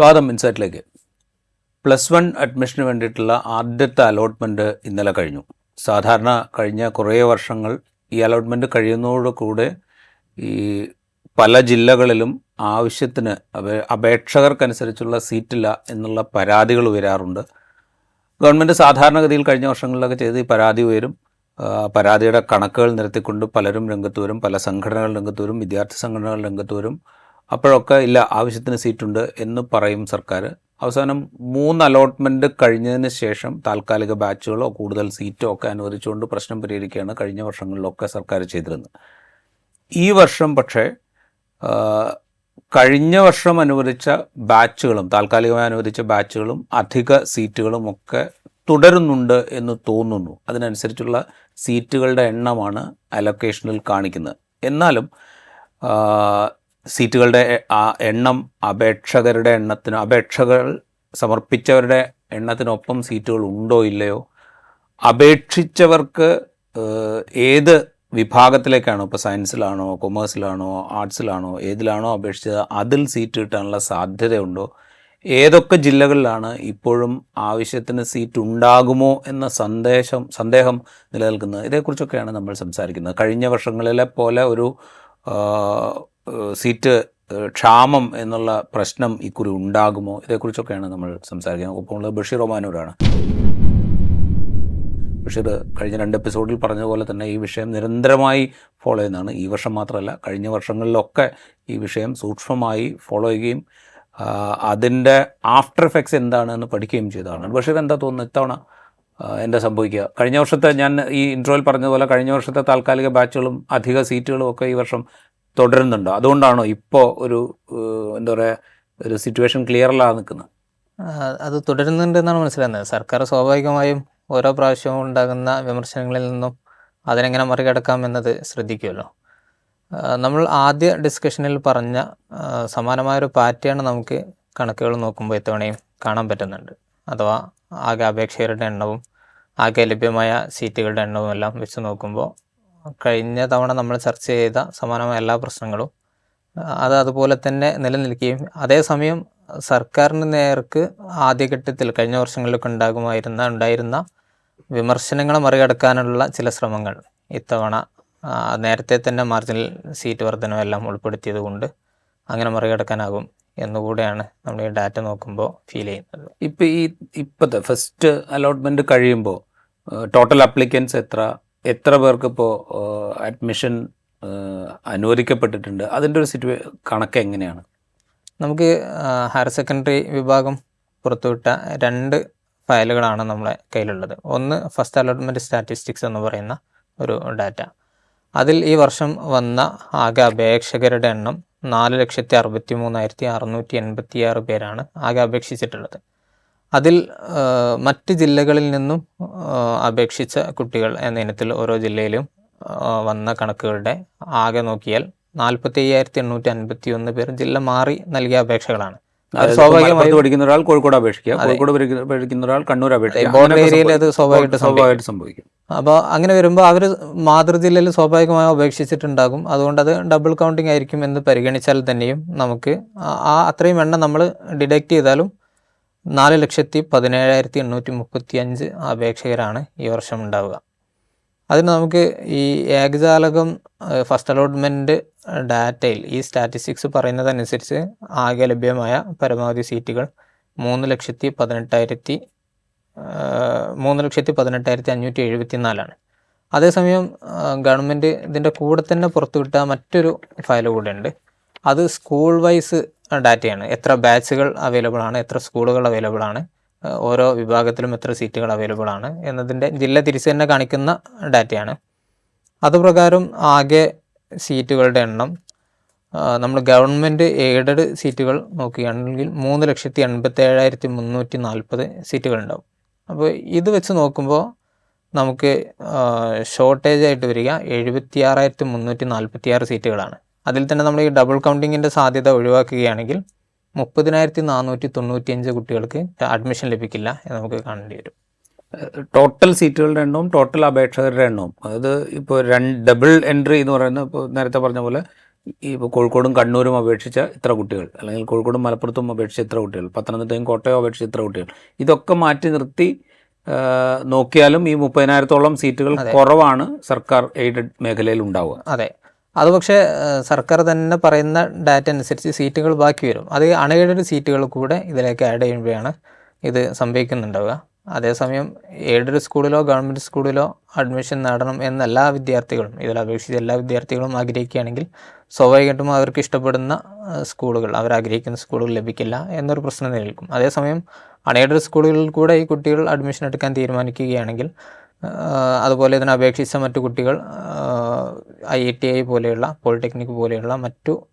സ്വാഗതം ഇൻസൈറ്റിലേക്ക്. Plus one അഡ്മിഷന് വേണ്ടിയിട്ടുള്ള ആദ്യത്തെ അലോട്ട്മെന്റ് ഇന്നലെ കഴിഞ്ഞു. സാധാരണ കഴിഞ്ഞ കുറേ വർഷങ്ങൾ ഈ അലോട്ട്മെന്റ് കഴിയുന്നതോടുകൂടെ ഈ പല ജില്ലകളിലും ആവശ്യത്തിന് അപേ- അപേക്ഷകർക്കനുസരിച്ചുള്ള സീറ്റില്ല എന്നുള്ള പരാതികൾ ഉയരാറുണ്ട്. ഗവൺമെന്റ് സാധാരണഗതിയിൽ കഴിഞ്ഞ വർഷങ്ങളിലൊക്കെ ചെയ്ത് ഈ പരാതി ഉയരും. പരാതിയുടെ കണക്കുകൾ നിരത്തിക്കൊണ്ട് പലരും രംഗത്ത് വരും. പല സംഘടനകൾ രംഗത്ത് വരും. വിദ്യാർത്ഥി സംഘടനകൾ രംഗത്ത് വരും. അപ്പോഴൊക്കെ ഇല്ല ആവശ്യത്തിന് സീറ്റുണ്ട് എന്ന് പറയും സർക്കാർ അവസാനം മൂന്ന് അലോട്ട്മെന്റ് കഴിഞ്ഞതിന് ശേഷം താൽക്കാലിക ബാച്ചുകളോ കൂടുതൽ സീറ്റോ ഒക്കെ അനുവദിച്ചുകൊണ്ട് പ്രശ്നം പരിഹരിക്കുകയാണ് കഴിഞ്ഞ വർഷങ്ങളിലൊക്കെ സർക്കാർ ചെയ്തിരുന്നത്. ഈ വർഷം പക്ഷേ കഴിഞ്ഞ വർഷം അനുവദിച്ച ബാച്ചുകളും താൽക്കാലികമായി അനുവദിച്ച ബാച്ചുകളും അധിക സീറ്റുകളും ഒക്കെ തുടരുന്നുണ്ട് എന്ന് തോന്നുന്നു. അതിനനുസരിച്ചുള്ള സീറ്റുകളുടെ എണ്ണമാണ് അലൊക്കേഷനിൽ കാണിക്കുന്നത്. എന്നാലും സീറ്റുകളുടെ എണ്ണം അപേക്ഷകരുടെ എണ്ണത്തിന് അപേക്ഷകൾ സമർപ്പിച്ചവരുടെ എണ്ണത്തിനൊപ്പം സീറ്റുകൾ ഉണ്ടോ ഇല്ലയോ? അപേക്ഷിച്ചവർക്ക് ഏത് വിഭാഗത്തിലേക്കാണോ ഇപ്പോൾ സയൻസിലാണോ കൊമേഴ്സിലാണോ ആർട്സിലാണോ ഏതിലാണോ അപേക്ഷിച്ചത് അതിൽ സീറ്റ് കിട്ടാനുള്ള സാധ്യതയുണ്ടോ? ഏതൊക്കെ ജില്ലകളിലാണ് ഇപ്പോഴും ആവശ്യത്തിന് സീറ്റ് ഉണ്ടാകുമോ എന്ന സന്ദേശം സന്ദേഹം നിലനിൽക്കുന്നത്? ഇതേക്കുറിച്ചൊക്കെയാണ് നമ്മൾ സംസാരിക്കുന്നത്. കഴിഞ്ഞ വർഷങ്ങളിലെ പോലെ ഒരു സീറ്റ് ക്ഷാമം എന്നുള്ള പ്രശ്നം ഇക്കുറി ഉണ്ടാകുമോ? ഇതേക്കുറിച്ചൊക്കെയാണ് നമ്മൾ സംസാരിക്കുന്നത്. ഒപ്പം ഉള്ളത് ബഷീർ ഒമാനൂരാണ്. ബഷീർ കഴിഞ്ഞ രണ്ട് എപ്പിസോഡിൽ പറഞ്ഞതുപോലെ തന്നെ ഈ വിഷയം നിരന്തരമായി ഫോളോ ചെയ്യുന്നതാണ്. ഈ വർഷം മാത്രമല്ല കഴിഞ്ഞ വർഷങ്ങളിലൊക്കെ ഈ വിഷയം സൂക്ഷ്മമായി ഫോളോ ചെയ്യുകയും അതിന്റെ ആഫ്റ്റർ എഫക്ട്സ് എന്താണെന്ന് പഠിക്കുകയും ചെയ്തതാണ്. ബഷീർ എന്താ തോന്നുന്നു ഇത്തവണ എന്താ സംഭവിക്കുക? കഴിഞ്ഞ വർഷത്തെ ഞാൻ ഈ ഇൻട്രോയിൽ പറഞ്ഞതുപോലെ കഴിഞ്ഞ വർഷത്തെ താൽക്കാലിക ബാച്ചുകളും അധിക സീറ്റുകളും ഒക്കെ ഈ വർഷം തുടരുന്നുണ്ടോ. അതുകൊണ്ടാണോ ഇപ്പോൾ ഒരു എന്താ പറയുക ഒരു സിറ്റുവേഷൻ ക്ലിയർ അല്ലാതെ നിൽക്കുന്നത്? അത് തുടരുന്നുണ്ടെന്നാണ് മനസ്സിലാകുന്നത്. സർക്കാർ സ്വാഭാവികമായും ഓരോ പ്രാവശ്യവും ഉണ്ടാകുന്ന വിമർശനങ്ങളിൽ നിന്നും അതിനെങ്ങനെ മറികടക്കാം എന്നത് ശ്രദ്ധിക്കുമല്ലോ. നമ്മൾ ആദ്യ ഡിസ്കഷനിൽ പറഞ്ഞ സമാനമായൊരു പാറ്റേൺ നമുക്ക് കണക്കുകൾ നോക്കുമ്പോൾ ഇത്തവണയും കാണാൻ പറ്റുന്നുണ്ട്. അഥവാ ആകെ അപേക്ഷകരുടെ എണ്ണവും ആകെ ലഭ്യമായ സീറ്റുകളുടെ എണ്ണവും എല്ലാം വെച്ച് നോക്കുമ്പോൾ കഴിഞ്ഞ തവണ നമ്മൾ ചർച്ച ചെയ്ത സമാനമായ എല്ലാ പ്രശ്നങ്ങളും അത് അതുപോലെ തന്നെ നിലനിൽക്കുകയും അതേസമയം സർക്കാരിന് നേർക്ക് ആദ്യഘട്ടത്തിൽ കഴിഞ്ഞ വർഷങ്ങളിലൊക്കെ ഉണ്ടാകുമായിരുന്ന ഉണ്ടായിരുന്ന വിമർശനങ്ങളെ മറികടക്കാനുള്ള ചില ശ്രമങ്ങൾ ഇത്തവണ നേരത്തെ തന്നെ മാർജിനൽ സീറ്റ് വർധനമെല്ലാം ഉൾപ്പെടുത്തിയത് കൊണ്ട് അങ്ങനെ മറികടക്കാനാകും എന്നുകൂടെയാണ് നമ്മൾ ഈ ഡാറ്റ നോക്കുമ്പോൾ ഫീൽ ചെയ്യുന്നത്. ഇപ്പം ഈ ഇപ്പോഴത്തെ ഫസ്റ്റ് അലോട്ട്മെന്റ് കഴിയുമ്പോൾ ടോട്ടൽ അപ്ലിക്കൻസ് എത്ര? എത്ര പേർക്ക് ഇപ്പോൾ അഡ്മിഷൻ അനുവദിക്കപ്പെട്ടിട്ടുണ്ട്? അതിന്റെ ഒരു സിറ്റുവേ കണക്ക് എങ്ങനെയാണ്? നമുക്ക് ഹയർ സെക്കൻഡറി വിഭാഗം പുറത്തുവിട്ട രണ്ട് ഫയലുകളാണ് നമ്മളെ കയ്യിലുള്ളത്. ഒന്ന് ഫസ്റ്റ് അലോട്ട്മെന്റ് സ്റ്റാറ്റിസ്റ്റിക്സ് എന്ന് പറയുന്ന ഒരു ഡാറ്റ അതിൽ ഈ വർഷം വന്ന ആകെ അപേക്ഷകരുടെ എണ്ണം നാല് ലക്ഷത്തി അറുപത്തി മൂന്നായിരത്തി അറുന്നൂറ്റി എൺപത്തി ആറ് പേരാണ് ആകെ അപേക്ഷിച്ചിട്ടുള്ളത്. അതിൽ മറ്റ് ജില്ലകളിൽ നിന്നും അപേക്ഷിച്ച കുട്ടികൾ എന്ന ഇനത്തിൽ ഓരോ ജില്ലയിലും വന്ന കണക്കുകളുടെ ആകെ നോക്കിയാൽ നാൽപ്പത്തി അയ്യായിരത്തി എണ്ണൂറ്റി അൻപത്തി ഒന്ന് പേർ ജില്ല മാറി നൽകിയ അപേക്ഷകളാണ്. അത് അതായത് സ്വാഭാവികമായും മലപ്പുറത്ത് പഠിക്കുന്ന ഒരാൾ കോഴിക്കോട് അപേക്ഷിക്കുക കോഴിക്കോട് പഠിക്കുന്ന- ഒരാൾ കണ്ണൂർ അപേക്ഷിക്കുക. ബോർഡർ അങ്ങനെയൊക്കെ ഏരിയയിൽ അത് സ്വാഭാവികമായിട്ട് സംഭവിക്കും. സ്വാഭാവികമായിട്ട് സംഭവിക്കും. അപ്പോൾ അങ്ങനെ വരുമ്പോൾ അവർ മാതൃജില്ലയിൽ സ്വാഭാവികമായും അപേക്ഷിച്ചിട്ടുണ്ടാകും. അതുകൊണ്ട് അത് ഡബിൾ കൗണ്ടിങ് ആയിരിക്കും എന്ന് പരിഗണിച്ചാൽ തന്നെയും നമുക്ക് ആ അത്രയും എണ്ണം നമ്മൾ ഡിഡക്റ്റ് ചെയ്താലും നാല് ലക്ഷത്തി പതിനേഴായിരത്തി എണ്ണൂറ്റി മുപ്പത്തി അഞ്ച് അപേക്ഷകരാണ് ഈ വർഷം ഉണ്ടാവുക. അതിന് നമുക്ക് ഈ ഏകജാലകം ഫസ്റ്റ് അലോട്ട്മെന്റ് ഡാറ്റയിൽ ഈ സ്റ്റാറ്റിസ്റ്റിക്സ് പറയുന്നതനുസരിച്ച് ആകെ ലഭ്യമായ പരമാവധി സീറ്റുകൾ മൂന്ന് ലക്ഷത്തി പതിനെട്ടായിരത്തി മൂന്ന് ലക്ഷത്തി പതിനെട്ടായിരത്തി അഞ്ഞൂറ്റി എഴുപത്തി നാലാണ് അതേസമയം ഗവൺമെന്റ് ഇതിന്റെ കൂടെ തന്നെ പുറത്തുവിട്ട മറ്റൊരു ഫയൽ കൂടെ ഉണ്ട്. അത് സ്കൂൾ വൈസ് ഡാറ്റയാണ്. എത്ര ബാച്ചുകൾ അവൈലബിൾ ആണ് എത്ര സ്കൂളുകൾ അവൈലബിൾ ആണ് ഓരോ വിഭാഗത്തിലും എത്ര സീറ്റുകൾ അവൈലബിൾ ആണ് എന്നതിന്റെ ജില്ല തിരിച്ച് തന്നെ കാണിക്കുന്ന ഡാറ്റയാണ്. അതുപ്രകാരം ആകെ സീറ്റുകളുടെ എണ്ണം നമ്മൾ ഗവൺമെന്റ് എയ്ഡഡ് സീറ്റുകൾ നോക്കുകയാണെങ്കിൽ മൂന്ന് ലക്ഷത്തി എൺപത്തി ഏഴായിരത്തി മുന്നൂറ്റി നാൽപ്പത് സീറ്റുകളുണ്ടാവും. അപ്പോൾ ഇത് വെച്ച് നോക്കുമ്പോൾ നമുക്ക് ഷോർട്ടേജ് ആയിട്ട് വരിക എഴുപത്തി ആറായിരത്തി മുന്നൂറ്റി നാൽപ്പത്തി ആറ് സീറ്റുകളാണ്. അതിൽ തന്നെ നമ്മൾ ഈ ഡബിൾ കൗണ്ടിങ്ങിന്റെ സാധ്യത ഒഴിവാക്കുകയാണെങ്കിൽ മുപ്പതിനായിരത്തി നാനൂറ്റി തൊണ്ണൂറ്റിയഞ്ച് കുട്ടികൾക്ക് അഡ്മിഷൻ ലഭിക്കില്ല എന്ന് നമുക്ക് കാണേണ്ടി വരും. ടോട്ടൽ സീറ്റുകളുടെ എണ്ണവും ടോട്ടൽ അപേക്ഷകരുടെ എണ്ണവും. അതായത് ഇപ്പോൾ രണ്ട് ഡബിൾ എൻട്രി എന്ന് പറയുന്നത് ഇപ്പോൾ നേരത്തെ പറഞ്ഞ പോലെ ഈ ഇപ്പോൾ കോഴിക്കോടും കണ്ണൂരും അപേക്ഷിച്ച ഇത്ര കുട്ടികൾ. അല്ലെങ്കിൽ കോഴിക്കോടും മലപ്പുറത്തും അപേക്ഷിച്ച ഇത്ര കുട്ടികൾ. പത്തനംതിട്ടയും കോട്ടയം അപേക്ഷിച്ച ഇത്ര കുട്ടികൾ. ഇതൊക്കെ മാറ്റി നിർത്തി നോക്കിയാലും ഈ മുപ്പതിനായിരത്തോളം സീറ്റുകൾ കുറവാണ് സർക്കാർ എയ്ഡഡ് മേഖലയിൽ ഉണ്ടാവുക. അതെ. അത് പക്ഷേ സർക്കാർ തന്നെ പറയുന്ന ഡാറ്റ അനുസരിച്ച് സീറ്റുകൾ ബാക്കി വരും. അത് അൺഎയ്ഡഡ് സീറ്റുകൾ കൂടെ ഇതിലേക്ക് ആഡ് ചെയ്യുമ്പോഴാണ് ഇത് സംഭവിക്കുന്നുണ്ടാവുക. അതേസമയം എയ്ഡഡ് സ്കൂളിലോ ഗവൺമെന്റ് സ്കൂളിലോ അഡ്മിഷൻ നേടണം എന്ന എല്ലാ വിദ്യാർത്ഥികളും ഇതിൽ അപേക്ഷിച്ച് എല്ലാ വിദ്യാർത്ഥികളും ആഗ്രഹിക്കുകയാണെങ്കിൽ സ്വാഭാവികമായിട്ടും അവർക്ക് ഇഷ്ടപ്പെടുന്ന സ്കൂളുകൾ അവർ ആഗ്രഹിക്കുന്ന സ്കൂളുകൾ ലഭിക്കില്ല എന്നൊരു പ്രശ്നം നിലനിൽക്കും. അതേസമയം അൺഎയ്ഡഡ് സ്കൂളുകളിൽ കൂടെ ഈ കുട്ടികൾ അഡ്മിഷൻ എടുക്കാൻ തീരുമാനിക്കുകയാണെങ്കിൽ അതുപോലെ ഇതിനെ അപേക്ഷിച്ച മറ്റു കുട്ടികൾ ഐ ഐ ടി ഐ പോലെയുള്ള പോളിടെക്നിക് പോലെയുള്ള മറ്റു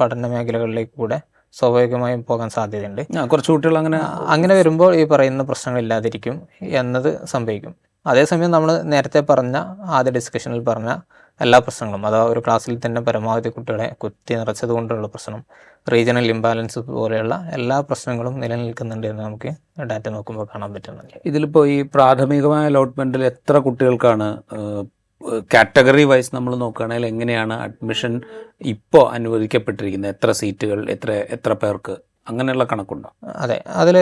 പഠന മേഖലകളിലേക്ക് കൂടെ സ്വാഭാവികമായും പോകാൻ സാധ്യതയുണ്ട്. കുറച്ച് കുട്ടികൾ അങ്ങനെ അങ്ങനെ വരുമ്പോൾ ഈ പറയുന്ന പ്രശ്നങ്ങളില്ലാതിരിക്കും എന്നത് സംഭവിക്കും. അതേസമയം നമ്മൾ നേരത്തെ പറഞ്ഞ ആദ്യ ഡിസ്കഷനിൽ പറഞ്ഞ എല്ലാ പ്രശ്നങ്ങളും അഥവാ ഒരു ക്ലാസ്സിൽ തന്നെ പരമാവധി കുട്ടികളെ കുത്തി നിറച്ചത് കൊണ്ടുള്ള പ്രശ്നം റീജിയണൽ ഇംബാലൻസ് പോലെയുള്ള എല്ലാ പ്രശ്നങ്ങളും നിലനിൽക്കുന്നുണ്ട് എന്ന് നമുക്ക് ഡാറ്റ നോക്കുമ്പോൾ കാണാൻ പറ്റുന്നുണ്ട്. ഇതിലിപ്പോൾ ഈ പ്രാഥമികമായ അലോട്ട്മെന്റിൽ എത്ര കുട്ടികൾക്കാണ് കാറ്റഗറി വൈസ് നമ്മൾ നോക്കുകയാണെങ്കിൽ എങ്ങനെയാണ് അഡ്മിഷൻ ഇപ്പോൾ അനുവദിക്കപ്പെട്ടിരിക്കുന്നത്? എത്ര സീറ്റുകൾ എത്ര എത്ര പേർക്ക്? അങ്ങനെയുള്ള കണക്കുണ്ടോ? അതെ അതിൽ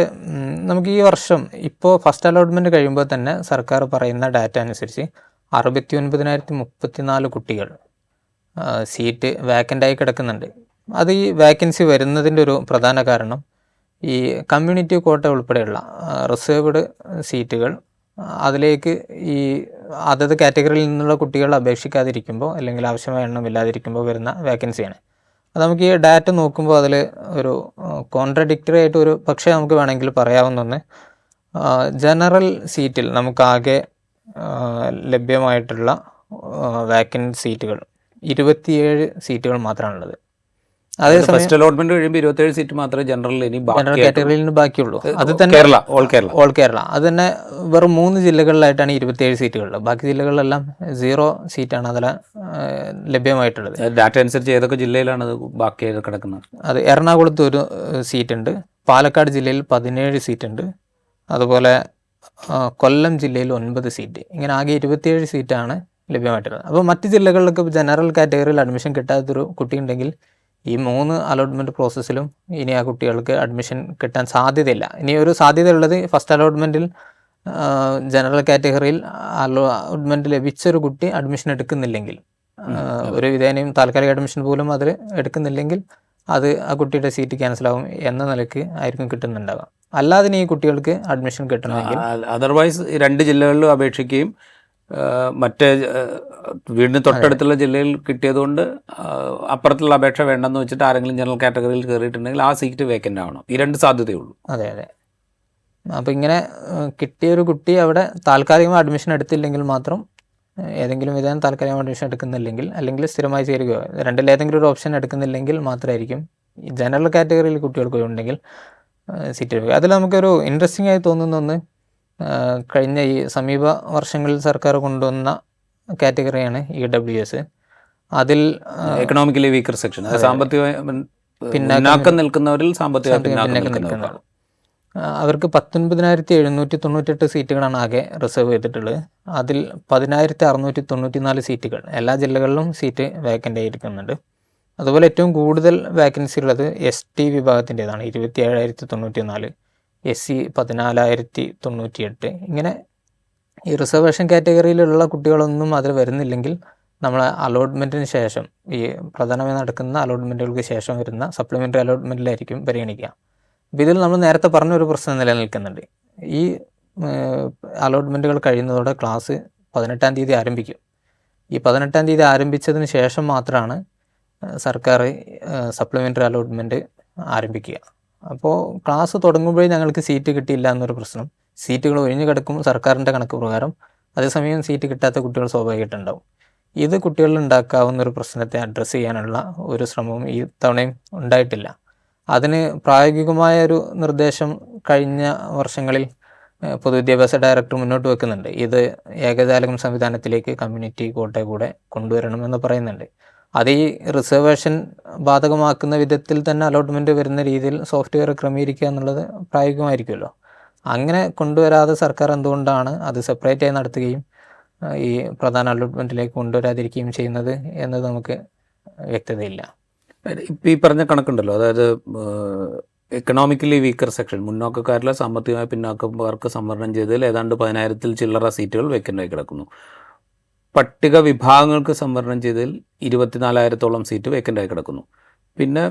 നമുക്ക് ഈ വർഷം ഇപ്പോൾ ഫസ്റ്റ് അലോട്ട്മെന്റ് കഴിയുമ്പോൾ തന്നെ സർക്കാർ പറയുന്ന ഡാറ്റ അനുസരിച്ച് അറുപത്തി ഒൻപതിനായിരത്തി മുപ്പത്തിനാല് കുട്ടികൾ സീറ്റ് വാക്കന്റായി കിടക്കുന്നുണ്ട്. അത് ഈ വാക്കൻസി വരുന്നതിന്റെ ഒരു പ്രധാന കാരണം ഈ കമ്മ്യൂണിറ്റി കോട്ട ഉൾപ്പെടെയുള്ള റിസർവ്ഡ് സീറ്റുകൾ അതിലേക്ക് ഈ അതത് കാറ്റഗറിയിൽ നിന്നുള്ള കുട്ടികൾ അപേക്ഷിക്കാതിരിക്കുമ്പോൾ അല്ലെങ്കിൽ ആവശ്യമായ എണ്ണം ഇല്ലാതിരിക്കുമ്പോൾ വരുന്ന വേക്കൻസിയാണ് അത് നമുക്ക് ഈ ഡാറ്റ നോക്കുമ്പോൾ അതിൽ ഒരു കോൺട്രഡിക്റ്ററി ആയിട്ട് ഒരു പക്ഷേ നമുക്ക് വേണമെങ്കിൽ പറയാവുന്ന ഒന്ന് ജനറൽ സീറ്റിൽ നമുക്കാകെ ലഭ്യമായിട്ടുള്ള വാക്കന്റ് സീറ്റുകൾ ഇരുപത്തിയേഴ് സീറ്റുകൾ മാത്രമാണുള്ളത്. അതേ ഫസ്റ്റ് അലോട്ട്മെന്റ് കഴിയുമ്പോൾ ഇരുപത്തേഴ് സീറ്റ് മാത്രമേ ജനറൽ ഇനി ജനറൽ കാറ്റഗറിയിൽ നിന്ന് ബാക്കിയുള്ളൂ. അത് തന്നെ കേരള ഓൾ കേരള. ഓൾ കേരള. അത് തന്നെ വെറും മൂന്ന് ജില്ലകളിലായിട്ടാണ് ഇരുപത്തിയേഴ് സീറ്റുകളുള്ളത് ബാക്കി ജില്ലകളിലെല്ലാം സീറോ സീറ്റാണ് അതിൽ ലഭ്യമായിട്ടുള്ളത്. ഡാറ്റ അനുസരിച്ച് ഏതൊക്കെ ജില്ലയിലാണ് അത് ബാക്കി കിടക്കുന്നത്? അത് എറണാകുളത്ത് ഒരു സീറ്റ് ഉണ്ട്. പാലക്കാട് ജില്ലയിൽ പതിനേഴ് സീറ്റ് ഉണ്ട്. അതുപോലെ കൊല്ലം ജില്ലയിൽ ഒൻപത് സീറ്റ്. ഇങ്ങനെ ആകെ ഇരുപത്തിയേഴ് സീറ്റാണ് ലഭ്യമായിട്ടുള്ളത്. അപ്പോൾ മറ്റ് ജില്ലകളിലൊക്കെ ജനറൽ കാറ്റഗറിയിൽ അഡ്മിഷൻ കിട്ടാത്തൊരു കുട്ടി ഉണ്ടെങ്കിൽ ഈ മൂന്ന് അലോട്ട്മെന്റ് പ്രോസസ്സിലും ഇനി ആ കുട്ടികൾക്ക് അഡ്മിഷൻ കിട്ടാൻ സാധ്യതയില്ല. ഇനി ഒരു സാധ്യതയുള്ളത് ഫസ്റ്റ് അലോട്ട്മെന്റിൽ ജനറൽ കാറ്റഗറിയിൽ അലോട്ട്മെന്റ് ലഭിച്ചൊരു കുട്ടി അഡ്മിഷൻ എടുക്കുന്നില്ലെങ്കിൽ ഒരു വിധേനയും താൽക്കാലിക അഡ്മിഷൻ പോലും അതിൽ എടുക്കുന്നില്ലെങ്കിൽ അത് ആ കുട്ടിയുടെ സീറ്റ് ക്യാൻസൽ ആവും എന്ന നിലയ്ക്ക് ആയിരിക്കും കിട്ടുന്നുണ്ടാവുക. അല്ലാതെ ഈ കുട്ടികൾക്ക് അഡ്മിഷൻ കിട്ടണമെങ്കിൽ അതർവൈസ് രണ്ട് ജില്ലകളിലും അപേക്ഷിക്കുകയും മറ്റേ വീടിന് തൊട്ടടുത്തുള്ള ജില്ലയിൽ കിട്ടിയതുകൊണ്ട് അപ്പുറത്തുള്ള അപേക്ഷ വേണ്ടെന്ന് വെച്ചിട്ട് ആരെങ്കിലും ജനറൽ കാറ്റഗറിയിൽ കയറിയിട്ടുണ്ടെങ്കിൽ ആ സീറ്റ് വേക്കന്റ് ആവണം. ഈ രണ്ട് സാധ്യതയുള്ളൂ. അതെ അതെ. അപ്പോൾ ഇങ്ങനെ കിട്ടിയ ഒരു കുട്ടി അവിടെ താൽക്കാലികമായി അഡ്മിഷൻ എടുത്തില്ലെങ്കിൽ മാത്രം ഏതെങ്കിലും വിധം താൽക്കാലിക അഡ്മിഷൻ എടുക്കുന്നില്ലെങ്കിൽ അല്ലെങ്കിൽ സ്ഥിരമായി ചേരുകയോ രണ്ടിലേതെങ്കിലും ഒരു ഓപ്ഷൻ എടുക്കുന്നില്ലെങ്കിൽ മാത്രമായിരിക്കും. ജനറൽ കാറ്റഗറിയിൽ കുട്ടികൾക്ക് ഉണ്ടെങ്കിൽ സീറ്റ് ലഭിക്കുക അതിൽ നമുക്കൊരു ഇൻട്രസ്റ്റിംഗ് ആയി തോന്നുന്ന ഒന്ന് കഴിഞ്ഞ ഈ സമീപ വർഷങ്ങളിൽ സർക്കാർ കൊണ്ടുവന്ന കാറ്റഗറിയാണ് ഇ ഡബ്ല്യു എസ് അതിൽ എക്കണോമിക്കലി വീക്കർ സെക്ഷൻ സാമ്പത്തിക പിന്നാക്കം നിൽക്കുന്നവരിൽ സാമ്പത്തിക പിന്നാക്കം. ആ, അവർക്ക് പത്തൊൻപതിനായിരത്തി എഴുന്നൂറ്റി തൊണ്ണൂറ്റെട്ട് സീറ്റുകളാണ് ആകെ റിസർവ് ചെയ്തിട്ടുള്ളത്. അതിൽ പതിനായിരത്തി അറുന്നൂറ്റി തൊണ്ണൂറ്റി നാല് സീറ്റുകൾ എല്ലാ ജില്ലകളിലും സീറ്റ് വേക്കന്റ് ആയിരിക്കുന്നുണ്ട്. അതുപോലെ ഏറ്റവും കൂടുതൽ വേക്കൻസി ഉള്ളത് എസ് ടി വിഭാഗത്തിന്റേതാണ്. ഇരുപത്തി ഏഴായിരത്തി തൊണ്ണൂറ്റി നാല് എസ് സി പതിനാലായിരത്തി തൊണ്ണൂറ്റി എട്ട് ഇങ്ങനെ ഈ റിസർവേഷൻ കാറ്റഗറിയിലുള്ള കുട്ടികളൊന്നും അതിൽ വരുന്നില്ലെങ്കിൽ നമ്മൾ അലോട്ട്മെന്റിന് ശേഷം ഈ പ്രധാനമായി നടക്കുന്ന അലോട്ട്മെന്റുകൾക്ക് ശേഷം വരുന്ന സപ്ലിമെന്ററി അലോട്ട്മെന്റിലായിരിക്കും പരിഗണിക്കുക. അപ്പോൾ ഇതിൽ നമ്മൾ നേരത്തെ പറഞ്ഞ ഒരു പ്രശ്നം നിലനിൽക്കുന്നുണ്ട്. ഈ അലോട്ട്മെന്റുകൾ കഴിയുന്നതോടെ ക്ലാസ് പതിനെട്ടാം തീയതി ആരംഭിക്കും. ഈ പതിനെട്ടാം തീയതി ആരംഭിച്ചതിന് ശേഷം മാത്രമാണ് സർക്കാർ സപ്ലിമെന്ററി അലോട്ട്മെന്റ് ആരംഭിക്കുക. അപ്പോൾ ക്ലാസ് തുടങ്ങുമ്പോഴേ ഞങ്ങൾക്ക് സീറ്റ് കിട്ടിയില്ല എന്നൊരു പ്രശ്നം. സീറ്റുകൾ ഒഴിഞ്ഞു കിടക്കും സർക്കാരിന്റെ കണക്ക് പ്രകാരം. അതേസമയം സീറ്റ് കിട്ടാത്ത കുട്ടികൾ സ്വാഭാവികമായിട്ടുണ്ടാവും ഇത് കുട്ടികളിൽ ഉണ്ടാക്കാവുന്ന ഒരു പ്രശ്നത്തെ അഡ്രസ്സ് ചെയ്യാനുള്ള ഒരു ശ്രമവും ഈ തവണയും ഉണ്ടായിട്ടില്ല. അതിന് പ്രായോഗികമായ ഒരു നിർദ്ദേശം കഴിഞ്ഞ വർഷങ്ങളിൽ പൊതുവിദ്യാഭ്യാസ ഡയറക്ടർ മുന്നോട്ട് വെക്കുന്നുണ്ട്. ഇത് ഏകജാലകം സംവിധാനത്തിലേക്ക് കമ്മ്യൂണിറ്റി കോട്ട കൂടെ കൊണ്ടുവരണമെന്ന് പറയുന്നുണ്ട്. അത് ഈ റിസർവേഷൻ ബാധകമാക്കുന്ന വിധത്തിൽ തന്നെ അലോട്ട്മെന്റ് വരുന്ന രീതിയിൽ സോഫ്റ്റ്വെയർ ക്രമീകരിക്കുക എന്നുള്ളത് പ്രായോഗികമായിരിക്കുമല്ലോ. അങ്ങനെ കൊണ്ടുവരാതെ സർക്കാർ എന്തുകൊണ്ടാണ് അത് സെപ്പറേറ്റ് ആയി നടത്തുകയും ഈ പ്രധാന അലോട്ട്മെന്റിലേക്ക് കൊണ്ടുവരാതിരിക്കുകയും ചെയ്യുന്നത് എന്നത് നമുക്ക് വ്യക്തതയില്ല. ഈ പറഞ്ഞ കണക്കുണ്ടല്ലോ. അതായത് എക്കണോമിക്കലി വീക്കർ സെക്ഷൻ മുന്നോക്കക്കാരിലെ സാമ്പത്തികമായി പിന്നോക്കക്കാർക്ക് സംവരണം ചെയ്തതിൽ ഏതാണ്ട് പതിനായിരത്തിൽ ചില്ലറ സീറ്റുകൾ വേക്കന്റായി കിടക്കുന്നു. പട്ടിക വിഭാഗങ്ങൾക്ക് സംവരണം ചെയ്തതിൽ ഇരുപത്തിനാലായിരത്തോളം സീറ്റ് വേക്കന്റായി കിടക്കുന്നു. പിന്നെ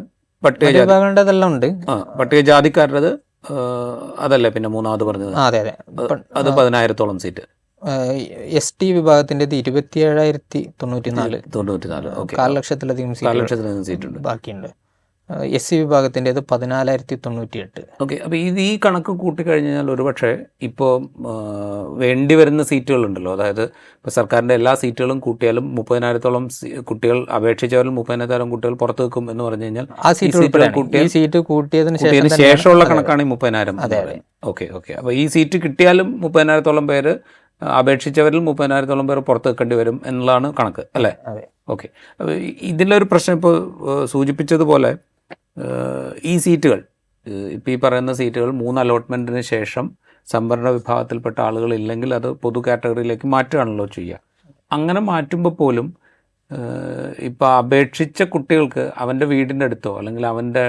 പട്ടിക വിഭാഗങ്ങളുടെതെല്ലാം ഉണ്ട്. ആ പട്ടികജാതിക്കാരുടേത് ആ, അതല്ലേ പിന്നെ മൂന്നാമത് പറഞ്ഞത്? അത് പതിനായിരത്തോളം സീറ്റ്. എസ് ടി വിഭാഗത്തിന്റെത് ഇരുപത്തി ഏഴായിരത്തി തൊണ്ണൂറ്റി നാല് തൊണ്ണൂറ്റി നാല് കാൽ ലക്ഷത്തിലധികം സീറ്റ് കാലക്ഷത്തിന് സീറ്റുണ്ട്. ബാക്കിയുണ്ട്. എസ് സി വിഭാഗത്തിന്റെത് പതിനാലായിരത്തി തൊണ്ണൂറ്റി എട്ട് ഓക്കെ. അപ്പോൾ ഇത് ഈ കണക്ക് കൂട്ടിക്കഴിഞ്ഞാൽ ഒരുപക്ഷെ ഇപ്പോൾ വേണ്ടി വരുന്ന സീറ്റുകളുണ്ടല്ലോ. അതായത് ഇപ്പോൾ സർക്കാരിന്റെ എല്ലാ സീറ്റുകളും കൂട്ടിയാലും മുപ്പതിനായിരത്തോളം കുട്ടികൾ അപേക്ഷിച്ചാലും മുപ്പതിനായിരത്തോളം കുട്ടികൾ പുറത്തു വെക്കും എന്ന് പറഞ്ഞു കഴിഞ്ഞാൽ ആ സീറ്റ് സീറ്റ് കൂട്ടിയതിന് ശേഷം ശേഷമുള്ള കണക്കാണ് ഈ മുപ്പതിനായിരം അതെ. Okay okay. അപ്പോൾ ഈ സീറ്റ് കിട്ടിയാലും മുപ്പതിനായിരത്തോളം പേര് അപേക്ഷിച്ചവരിൽ മുപ്പതിനായിരത്തോളം പേർ പുറത്ത് വെക്കേണ്ടി വരും എന്നുള്ളതാണ് കണക്ക് അല്ലേ? ഓക്കെ. ഇതിലൊരു പ്രശ്നം ഇപ്പോൾ സൂചിപ്പിച്ചതുപോലെ ഈ സീറ്റുകൾ ഇപ്പോൾ ഈ പറയുന്ന സീറ്റുകൾ മൂന്ന് അലോട്ട്മെന്റിന് ശേഷം സംവരണ വിഭാഗത്തിൽപ്പെട്ട ആളുകൾ ഇല്ലെങ്കിൽ അത് പൊതു കാറ്റഗറിയിലേക്ക് മാറ്റുകയാണല്ലോ ചെയ്യുക. അങ്ങനെ മാറ്റുമ്പോൾ പോലും ഇപ്പോൾ അപേക്ഷിച്ച കുട്ടികൾക്ക് അവന്റെ വീടിന്റെ അടുത്തോ അല്ലെങ്കിൽ അവന്റെ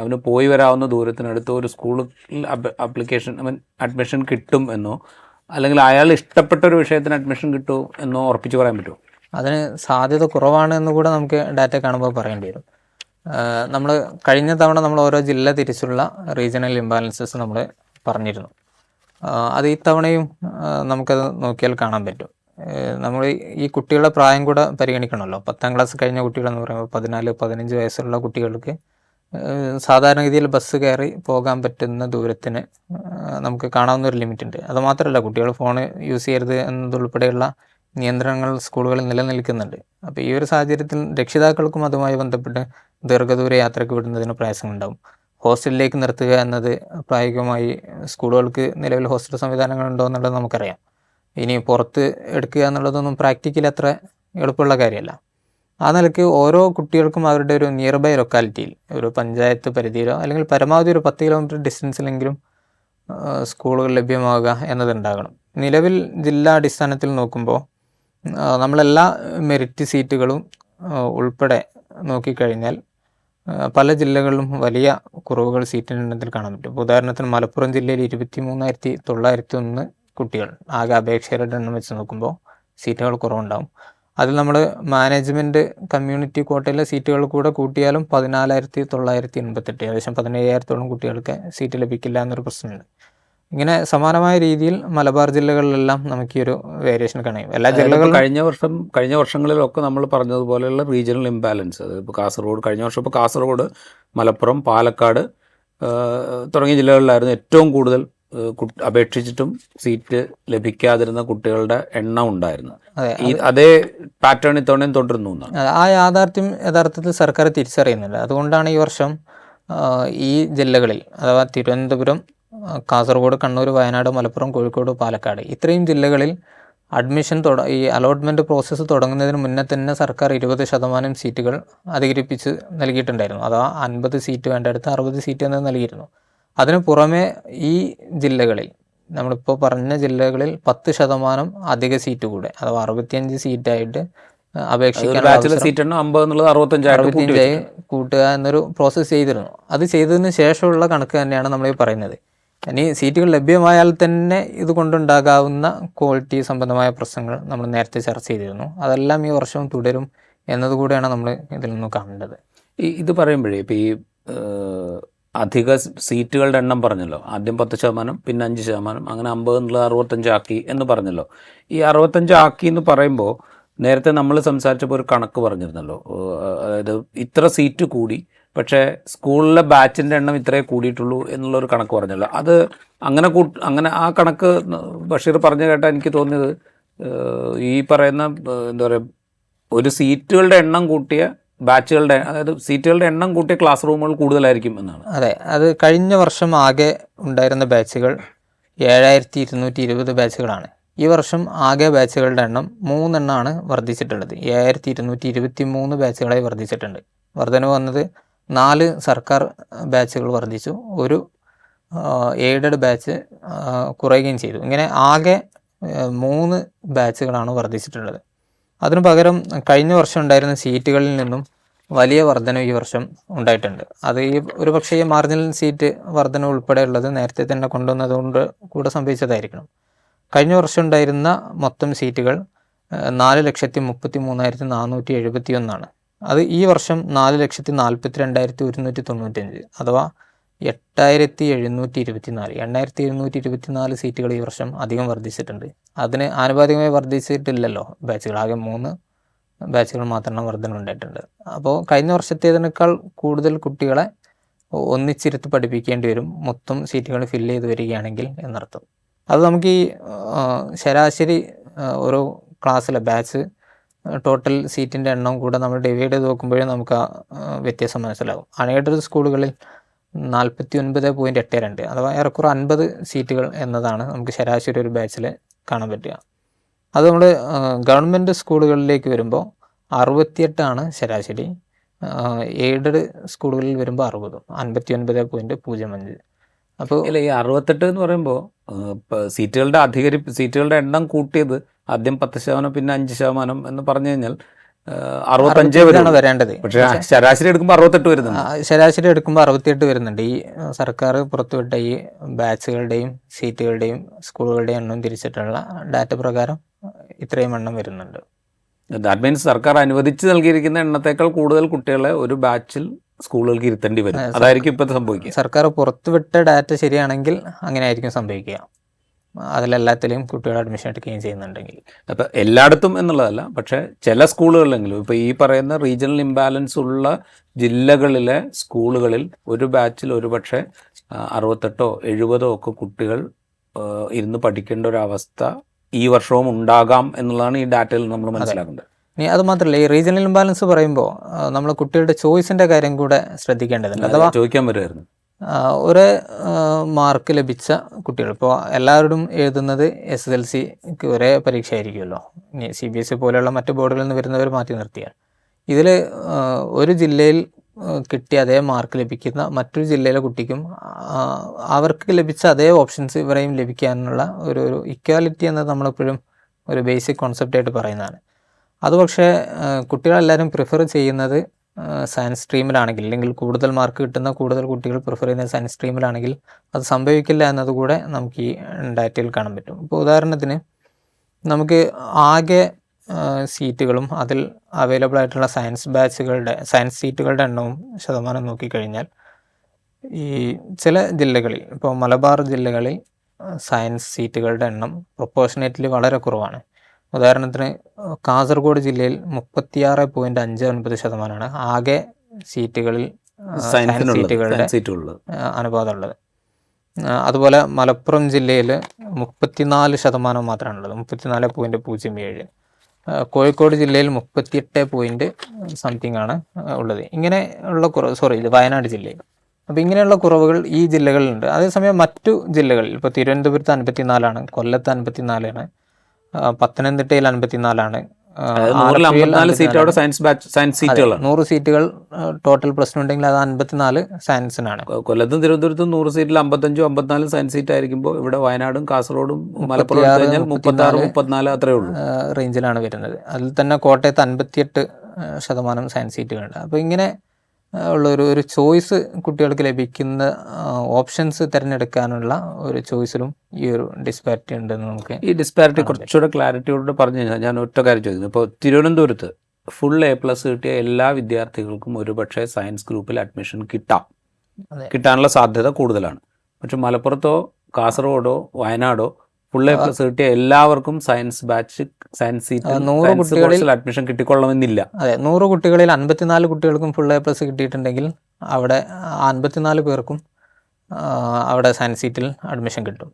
അവന് പോയി വരാവുന്ന ദൂരത്തിനടുത്തോ ഒരു സ്കൂളിൽ അപ്ലിക്കേഷൻ അവൻ അഡ്മിഷൻ കിട്ടും എന്നോ അല്ലെങ്കിൽ അയാൾ ഇഷ്ടപ്പെട്ട ഒരു വിഷയത്തിന് അഡ്മിഷൻ കിട്ടുമോ എന്ന് ഉറപ്പിച്ച് പറയാൻ പറ്റുമോ? അതിന് സാധ്യത കുറവാണ് എന്ന് കൂടെ നമുക്ക് ഡാറ്റ കാണുമ്പോൾ പറയേണ്ടി വരും. നമ്മൾ കഴിഞ്ഞ തവണ നമ്മൾ ഓരോ ജില്ല തിരിച്ചുള്ള റീജിയണൽ ഇംബാലൻസസ് നമ്മൾ പറഞ്ഞിരുന്നു. അത് ഈ തവണയും നമുക്കത് നോക്കിയാൽ കാണാൻ പറ്റും. നമ്മൾ ഈ കുട്ടികളുടെ പ്രായം കൂടെ പരിഗണിക്കണമല്ലോ. പത്താം ക്ലാസ് കഴിഞ്ഞ കുട്ടികളെന്ന് പറയുമ്പോൾ പതിനാല് പതിനഞ്ച് വയസ്സുള്ള കുട്ടികൾക്ക് സാധാരണഗതിയിൽ ബസ് കയറി പോകാൻ പറ്റുന്ന ദൂരത്തിന് നമുക്ക് കാണാവുന്ന ഒരു ലിമിറ്റ് ഉണ്ട്. അത് മാത്രമല്ല കുട്ടികൾ ഫോൺ യൂസ് ചെയ്യരുത് എന്നതുൾപ്പെടെയുള്ള നിയന്ത്രണങ്ങൾ സ്കൂളുകളിൽ നിലനിൽക്കുന്നുണ്ട്. അപ്പോൾ ഈ ഒരു സാഹചര്യത്തിൽ രക്ഷിതാക്കൾക്കും അതുമായി ബന്ധപ്പെട്ട് ദീർഘദൂര യാത്രയ്ക്ക് വിടുന്നതിന് പ്രയാസങ്ങളുണ്ടാകും ഹോസ്റ്റലിലേക്ക് നിർത്തുക എന്നത് പ്രായോഗികമായി സ്കൂളുകൾക്ക് നിലവിൽ ഹോസ്റ്റൽ സംവിധാനങ്ങൾ ഉണ്ടോ എന്നുള്ളത് നമുക്കറിയാം. ഇനി പുറത്ത് എടുക്കുക എന്നുള്ളതൊന്നും പ്രാക്ടിക്കലി അത്ര എളുപ്പമുള്ള കാര്യമല്ല. ആ നിലയ്ക്ക് ഓരോ കുട്ടികൾക്കും അവരുടെ ഒരു നിയർ ബൈ ലൊക്കാലിറ്റിയിൽ ഒരു പഞ്ചായത്ത് പരിധിയിലോ അല്ലെങ്കിൽ പരമാവധി ഒരു പത്ത് കിലോമീറ്റർ ഡിസ്റ്റൻസിലെങ്കിലും സ്കൂളുകൾ ലഭ്യമാവുക എന്നതുണ്ടാകണം. നിലവിൽ ജില്ലാ അടിസ്ഥാനത്തിൽ നോക്കുമ്പോൾ നമ്മളെല്ലാ മെറിറ്റ് സീറ്റുകളും ഉൾപ്പെടെ നോക്കിക്കഴിഞ്ഞാൽ പല ജില്ലകളിലും വലിയ കുറവുകൾ സീറ്റിന്റെ എണ്ണത്തിൽ കാണാൻ പറ്റും. ഉദാഹരണത്തിന് മലപ്പുറം ജില്ലയിൽ ഇരുപത്തി മൂന്നായിരത്തി തൊള്ളായിരത്തി ഒന്ന് കുട്ടികൾ ആകെ അപേക്ഷകരുടെ എണ്ണം വെച്ച് നോക്കുമ്പോൾ സീറ്റുകൾ കുറവുണ്ടാവും. അതിൽ നമ്മൾ മാനേജ്മെന്റ് കമ്മ്യൂണിറ്റി കോട്ടയിലെ സീറ്റുകൾ കൂടെ കൂട്ടിയാലും പതിനാലായിരത്തി തൊള്ളായിരത്തി എൺപത്തെട്ട് ഏകദേശം പതിനയ്യായിരത്തോളം കുട്ടികൾക്ക് സീറ്റ് ലഭിക്കില്ല എന്നൊരു പ്രശ്നമുണ്ട്. ഇങ്ങനെ സമാനമായ രീതിയിൽ മലബാർ ജില്ലകളിലെല്ലാം നമുക്ക് ഈ ഒരു വേരിയേഷൻ കാണാം എല്ലാ ജില്ലകളും ജില്ലകളിലും കഴിഞ്ഞ വർഷം കഴിഞ്ഞ വർഷങ്ങളിലൊക്കെ നമ്മൾ പറഞ്ഞതുപോലെയുള്ള റീജിയണൽ ഇംബാലൻസ് അതായത് ഇപ്പോൾ കാസർഗോഡ് കഴിഞ്ഞ വർഷം ഇപ്പോൾ കാസർഗോഡ് മലപ്പുറം പാലക്കാട് തുടങ്ങിയ ജില്ലകളിലായിരുന്നു ഏറ്റവും കൂടുതൽ അപേക്ഷിച്ചിട്ടും സീറ്റ് ലഭിക്കാതിരുന്ന കുട്ടികളുടെ എണ്ണം ഉണ്ടായിരുന്നു. ഈ അതേ പാറ്റേൺ ഇത്തവണയും തുടരുന്നു ആ യാഥാർത്ഥ്യം യഥാർത്ഥത്തിൽ സർക്കാർ തിരിച്ചറിയുന്നില്ല. അതുകൊണ്ടാണ് ഈ വർഷം ഈ ജില്ലകളിൽ അഥവാ തിരുവനന്തപുരം കാസർഗോഡ് കണ്ണൂർ വയനാട് മലപ്പുറം കോഴിക്കോട് പാലക്കാട് ഇത്രയും ജില്ലകളിൽ അഡ്മിഷൻ തുട ഈ അലോട്ട്മെന്റ് പ്രോസസ്സ് തുടങ്ങുന്നതിന് മുന്നേ തന്നെ സർക്കാർ ഇരുപത് ശതമാനം സീറ്റുകൾ അധികരിപ്പിച്ച് നൽകിയിട്ടുണ്ടായിരുന്നു. അഥവാ അൻപത് സീറ്റ് വേണ്ടടുത്ത് അറുപത് സീറ്റ് തന്നെ നൽകിയിരുന്നു. അതിന് പുറമെ ഈ ജില്ലകളിൽ നമ്മളിപ്പോൾ പറഞ്ഞ ജില്ലകളിൽ പത്ത് ശതമാനം അധിക സീറ്റ് കൂടെ അഥവാ അറുപത്തിയഞ്ച് സീറ്റായിട്ട് അപേക്ഷിക്കാൻ സീറ്റ് അറുപത്തിയഞ്ചായി കൂട്ടുക എന്നൊരു പ്രോസസ്സ് ചെയ്തിരുന്നു. അത് ചെയ്തതിന് ശേഷമുള്ള കണക്ക് തന്നെയാണ് നമ്മൾ ഈ പറയുന്നത്. ഇനി സീറ്റുകൾ ലഭ്യമായാൽ തന്നെ ഇത് കൊണ്ടുണ്ടാകാവുന്ന ക്വാളിറ്റി സംബന്ധമായ പ്രശ്നങ്ങൾ നമ്മൾ നേരത്തെ ചർച്ച ചെയ്തിരുന്നു. അതെല്ലാം ഈ വർഷവും തുടരും എന്നതുകൂടെയാണ് നമ്മൾ ഇതിൽ നിന്ന് കാണേണ്ടത്. ഈ ഇത് പറയുമ്പോഴേ ഇപ്പോൾ ഈ അധിക സീറ്റുകളുടെ എണ്ണം പറഞ്ഞല്ലോ. ആദ്യം പത്ത് ശതമാനം പിന്നെ അഞ്ച് ശതമാനം അങ്ങനെ അമ്പത് എന്നുള്ളത് അറുപത്തഞ്ചാക്കി എന്ന് പറഞ്ഞല്ലോ. ഈ അറുപത്തഞ്ചാക്കി എന്ന് പറയുമ്പോൾ നേരത്തെ നമ്മൾ സംസാരിച്ചപ്പോൾ ഒരു കണക്ക് പറഞ്ഞിരുന്നല്ലോ. അതായത് ഇത്ര സീറ്റ് കൂടി പക്ഷേ സ്കൂളിലെ ബാച്ചിന്റെ എണ്ണം ഇത്രേ കൂടിയിട്ടുള്ളൂ എന്നുള്ളൊരു കണക്ക് പറഞ്ഞല്ലോ. അത് അങ്ങനെ കൂ അങ്ങനെ ആ കണക്ക് ബഷീർ പറഞ്ഞു കേട്ടാൽ എനിക്ക് തോന്നിയത്. ഈ പറയുന്ന എന്താ പറയുക ഒരു സീറ്റുകളുടെ എണ്ണം കൂട്ടിയ ബാച്ചുകളുടെ അതായത് സീറ്റുകളുടെ എണ്ണം കൂട്ടിയ ക്ലാസ് റൂമുകൾ കൂടുതലായിരിക്കും എന്നാണ്. അതെ അത് കഴിഞ്ഞ വർഷം ആകെ ഉണ്ടായിരുന്ന ബാച്ചുകൾ ഏഴായിരത്തി ഇരുന്നൂറ്റി ഇരുപത് ബാച്ചുകളാണ്. ഈ വർഷം ആകെ ബാച്ചുകളുടെ എണ്ണം മൂന്നെണ്ണമാണ് വർദ്ധിച്ചിട്ടുള്ളത്. ഏഴായിരത്തി ഇരുന്നൂറ്റി ഇരുപത്തി മൂന്ന് ബാച്ചുകളായി വർദ്ധിച്ചിട്ടുണ്ട്. വർധന വന്നത് നാല് സർക്കാർ ബാച്ചുകൾ വർദ്ധിച്ചു. ഒരു എയ്ഡഡ് ബാച്ച് കുറയുകയും ചെയ്തു. ഇങ്ങനെ ആകെ മൂന്ന് ബാച്ചുകളാണ് വർദ്ധിച്ചിട്ടുള്ളത്. അതിനു പകരം കഴിഞ്ഞ വർഷം ഉണ്ടായിരുന്ന സീറ്റുകളിൽ നിന്നും വലിയ വർധന ഈ വർഷം ഉണ്ടായിട്ടുണ്ട്. അത് ഈ ഒരു പക്ഷേ ഈ മാർജിനൽ സീറ്റ് വർധന ഉൾപ്പെടെയുള്ളത് നേരത്തെ തന്നെ കൊണ്ടുവന്നതുകൊണ്ട് കൂടെ സംഭവിച്ചതായിരിക്കണം. കഴിഞ്ഞ വർഷം ഉണ്ടായിരുന്ന മൊത്തം സീറ്റുകൾ നാല് ലക്ഷത്തി മുപ്പത്തി മൂന്നായിരത്തി നാനൂറ്റി എഴുപത്തി ഒന്നാണ് അത് ഈ വർഷം നാല് ലക്ഷത്തി നാൽപ്പത്തി രണ്ടായിരത്തി ഒരുന്നൂറ്റി തൊണ്ണൂറ്റഞ്ച് അഥവാ എട്ടായിരത്തി എഴുന്നൂറ്റി ഇരുപത്തി നാല് എണ്ണായിരത്തി എഴുന്നൂറ്റി ഇരുപത്തി നാല് സീറ്റുകൾ ഈ വർഷം അധികം വർദ്ധിച്ചിട്ടുണ്ട്. അതിന് ആനുപാതികമായി വർദ്ധിച്ചിട്ടില്ലല്ലോ ബാച്ചുകൾ. ആകെ മൂന്ന് ബാച്ചുകൾ മാത്രമാണ് വർധന ഉണ്ടായിട്ടുണ്ട്. അപ്പോൾ കഴിഞ്ഞ വർഷത്തേതിനേക്കാൾ കൂടുതൽ കുട്ടികളെ ഒന്നിച്ചിരുത്തി പഠിപ്പിക്കേണ്ടി വരും. മൊത്തം സീറ്റുകൾ ഫില്ല് ചെയ്ത് വരികയാണെങ്കിൽ എന്നർത്ഥം. അത് നമുക്ക് ഈ ശരാശരി ഓരോ ക്ലാസ്സിലെ ബാച്ച് ടോട്ടൽ സീറ്റിന്റെ എണ്ണം കൂടെ നമ്മൾ ഡിവൈഡ് ചെയ്ത് നോക്കുമ്പോഴേ നമുക്ക് ആ വ്യത്യാസം മനസ്സിലാകും. അൺഎയ്ഡഡ് സ്കൂളുകളിൽ നാൽപ്പത്തി ഒൻപത് പോയിന്റ് എട്ട് രണ്ട് അഥവാ ഏറെക്കുറെ അൻപത് സീറ്റുകൾ എന്നതാണ് നമുക്ക് ശരാശരി ഒരു ബാച്ചിൽ കാണാൻ പറ്റുക. അത് നമ്മൾ ഗവൺമെന്റ് സ്കൂളുകളിലേക്ക് വരുമ്പോൾ അറുപത്തിയെട്ടാണ് ശരാശരി. എയ്ഡഡ് സ്കൂളുകളിൽ വരുമ്പോൾ അറുപതും. അൻപത്തി ഒൻപത് പോയിന്റ് പൂജ്യം അഞ്ച്. അപ്പോൾ ഇല്ല ഈ അറുപത്തെട്ട് എന്ന് പറയുമ്പോൾ സീറ്റുകളുടെ അധികരി സീറ്റുകളുടെ എണ്ണം കൂട്ടിയത് ആദ്യം പത്ത് ശതമാനം പിന്നെ അഞ്ച് ശതമാനം എന്ന് പറഞ്ഞു കഴിഞ്ഞാൽ അറുപത്തഞ്ചേ വരെയാണ് വരും വരേണ്ടത്. പക്ഷേ ശരാശരി എടുക്കുമ്പോൾ അറുപത്തെട്ട് വരുന്നുണ്ട്. ശരാശരി എടുക്കുമ്പോൾ അറുപത്തിയെട്ട് വരുന്നുണ്ട്. ഈ സർക്കാർ പുറത്തുവിട്ട ഈ ബാച്ചുകളുടെയും സീറ്റുകളുടെയും സ്കൂളുകളുടെയും എണ്ണം തിരിച്ചിട്ടുള്ള ഡാറ്റ പ്രകാരം ഇത്രയും എണ്ണം വരുന്നുണ്ട്. ദാറ്റ് മീൻസ് സർക്കാർ അനുവദിച്ച് നൽകിയിരിക്കുന്ന എണ്ണത്തേക്കാൾ കൂടുതൽ കുട്ടികളെ ഒരു ബാച്ചിൽ സ്കൂളുകൾക്ക് ഇരുത്തേണ്ടി വരും. അതായിരിക്കും ഇപ്പം സംഭവിക്കുക. സർക്കാർ പുറത്തുവിട്ട ഡാറ്റ ശരിയാണെങ്കിൽ അങ്ങനെ ആയിരിക്കും സംഭവിക്കുക. അതിലെല്ലാത്തിലെയും കുട്ടികൾ അഡ്മിഷൻ എടുക്കുകയും ചെയ്യുന്നുണ്ടെങ്കിൽ. അപ്പോൾ എല്ലായിടത്തും എന്നുള്ളതല്ല പക്ഷേ ചില സ്കൂളുകളിലെങ്കിലും ഇപ്പോൾ ഈ പറയുന്ന റീജിയണൽ ഇംബാലൻസ് ഉള്ള ജില്ലകളിലെ സ്കൂളുകളിൽ ഒരു ബാച്ചിൽ ഒരു പക്ഷേ അറുപത്തെട്ടോ എഴുപതോ ഒക്കെ കുട്ടികൾ ഇരുന്ന് പഠിക്കേണ്ട ഒരു അവസ്ഥ ഈ വർഷവും ഉണ്ടാകാം എന്നുള്ളതാണ് ഈ ഡാറ്റയിൽ നമ്മൾ മനസ്സിലാക്കേണ്ടത്. ഇനി അത് മാത്രമല്ല ഈ റീജിയണൽ ഇംബാലൻസ് പറയുമ്പോൾ നമ്മൾ കുട്ടികളുടെ ചോയ്സിന്റെ കാര്യം കൂടെ ശ്രദ്ധിക്കേണ്ടതുണ്ട്. അഥവാ ചോദിക്കാൻ വരുമായിരുന്നു ഒരേ മാർക്ക് ലഭിച്ച കുട്ടികൾ. ഇപ്പോൾ എല്ലാവരും എഴുതുന്നത് എസ് എസ് എൽ സിക്ക് ഒരേ പരീക്ഷ ആയിരിക്കുമല്ലോ ഇനി സി ബി എസ് ഇ പോലെയുള്ള മറ്റ് ബോർഡുകളിൽ നിന്ന് വരുന്നവർ മാറ്റി നിർത്തിയാൽ ഇതിൽ ഒരു ജില്ലയിൽ കിട്ടിയ അതേ മാർക്ക് ലഭിക്കുന്ന മറ്റൊരു ജില്ലയിലെ കുട്ടിക്കും അവർക്ക് ലഭിച്ച അതേ ഓപ്ഷൻസ് ഇവരെയും ലഭിക്കാനുള്ള ഒരു ഒരു ഇക്വാലിറ്റി എന്നത് നമ്മളെപ്പോഴും ഒരു ബേസിക് കോൺസെപ്റ്റായിട്ട് പറയുന്നതാണ്. അത് പക്ഷേ കുട്ടികളെല്ലാവരും പ്രിഫർ ചെയ്യുന്നത് സയൻസ് സ്ട്രീമിലാണെങ്കിൽ അല്ലെങ്കിൽ കൂടുതൽ മാർക്ക് കിട്ടുന്ന കൂടുതൽ കുട്ടികൾ പ്രിഫർ ചെയ്യുന്ന സയൻസ് സ്ട്രീമിലാണെങ്കിൽ അത് സംഭവിക്കില്ല എന്നതുകൂടെ നമുക്ക് ഈ ഡാറ്റയിൽ കാണാൻ പറ്റും. ഇപ്പോൾ ഉദാഹരണത്തിന് നമുക്ക് ആകെ സീറ്റുകളും അതിൽ അവൈലബിൾ ആയിട്ടുള്ള സയൻസ് ബാച്ചുകളുടെ സയൻസ് സീറ്റുകളുടെ എണ്ണവും ശതമാനം നോക്കിക്കഴിഞ്ഞാൽ ഈ ചില ജില്ലകളിൽ ഇപ്പോൾ മലബാർ ജില്ലകളിൽ സയൻസ് സീറ്റുകളുടെ എണ്ണം പ്രൊപ്പോർഷനേറ്റ്ലി വളരെ കുറവാണ്. ഉദാഹരണത്തിന് കാസർഗോഡ് ജില്ലയിൽ മുപ്പത്തിയാറ് പോയിന്റ് അഞ്ച് ഒൻപത് ശതമാനമാണ് ആകെ സീറ്റുകളിൽ സയൻസ് സീറ്റുകളുടെ അനുപാതം ഉള്ളത് അനുപാതമുള്ളത്. അതുപോലെ മലപ്പുറം ജില്ലയിൽ മുപ്പത്തിനാല് ശതമാനം മാത്രമാണ് ഉള്ളത് മുപ്പത്തിനാല് പോയിന്റ് പൂജ്യം ഏഴ്. കോഴിക്കോട് ജില്ലയിൽ മുപ്പത്തിയെട്ട് പോയിന്റ് സംതിങ് ആണ് ഉള്ളത്. ഇങ്ങനെ ഉള്ള കുറവ് സോറി ഇത് വയനാട് ജില്ലയിൽ. അപ്പോൾ ഇങ്ങനെയുള്ള കുറവുകൾ ഈ ജില്ലകളിലുണ്ട്. അതേസമയം മറ്റു ജില്ലകളിൽ ഇപ്പോൾ തിരുവനന്തപുരത്ത് അൻപത്തിനാലാണ് കൊല്ലത്ത് അൻപത്തിനാലാണ് പത്തനംതിട്ടയിൽ അൻപത്തിനാലാണ്. സീറ്റ്. സയൻസ് ബാച്ച് സയൻസ് സീറ്റുകളാണ്. നൂറ് സീറ്റുകൾ ടോട്ടൽ പ്രശ്നം ഉണ്ടെങ്കിൽ അത് അൻപത്തിനാല് സയൻസിനാണ്. കൊല്ലത്തും തിരുവനന്തപുരത്തും നൂറ് സീറ്റിൽ അമ്പത്തഞ്ചും അമ്പത്തിനാലും സയൻസ് സീറ്റ് ആയിരിക്കുമ്പോൾ ഇവിടെ വയനാടും കാസർഗോഡും മലപ്പുറം എടുത്തു കഴിഞ്ഞാൽ മുപ്പത്തി ആറ് മുപ്പത്തിനാല് അത്രേ ഉള്ളൂ. റേഞ്ചിലാണ് വരുന്നത്. അതിൽ തന്നെ കോട്ടയത്ത് അൻപത്തിയെട്ട് ശതമാനം സയൻസ് സീറ്റുകളുണ്ട്. അപ്പോൾ ഇങ്ങനെ ഉള്ള ഒരു ഒരു ചോയ്സ് കുട്ടികൾക്ക് ലഭിക്കുന്ന ഓപ്ഷൻസ് തിരഞ്ഞെടുക്കാനുള്ള ഒരു ചോയ്സിലും ഈ ഒരു ഡിസ്പാരിറ്റി ഉണ്ടെന്ന് നമുക്ക് ഈ ഡിസ്പാരിറ്റി കുറച്ചുകൂടെ ക്ലാരിറ്റിയോട് പറഞ്ഞു കഴിഞ്ഞാൽ ഞാൻ ഒറ്റ കാര്യം ചോദിക്കുന്നു. ഇപ്പോൾ തിരുവനന്തപുരത്ത് ഫുൾ എ പ്ലസ് കിട്ടിയ എല്ലാ വിദ്യാർത്ഥികൾക്കും ഒരുപക്ഷെ സയൻസ് ഗ്രൂപ്പിൽ അഡ്മിഷൻ കിട്ടാം. കിട്ടാനുള്ള സാധ്യത കൂടുതലാണ്. പക്ഷെ മലപ്പുറത്തോ കാസർഗോഡോ വയനാടോ ഫുൾ എ പ്ലസ് കിട്ടിയ എല്ലാവർക്കും സയൻസ് ബാച്ച് നൂറ് കുട്ടികളിൽ- അഡ്മിഷൻ കിട്ടിക്കൊള്ളണമെന്നില്ല. അതെ നൂറ് കുട്ടികളിൽ അൻപത്തിനാല് കുട്ടികൾക്കും ഫുൾ എ പ്ലസ് കിട്ടിയിട്ടുണ്ടെങ്കിൽ അവിടെ അൻപത്തിനാല് പേർക്കും അവിടെ സയൻസ് സീറ്റിൽ അഡ്മിഷൻ കിട്ടും.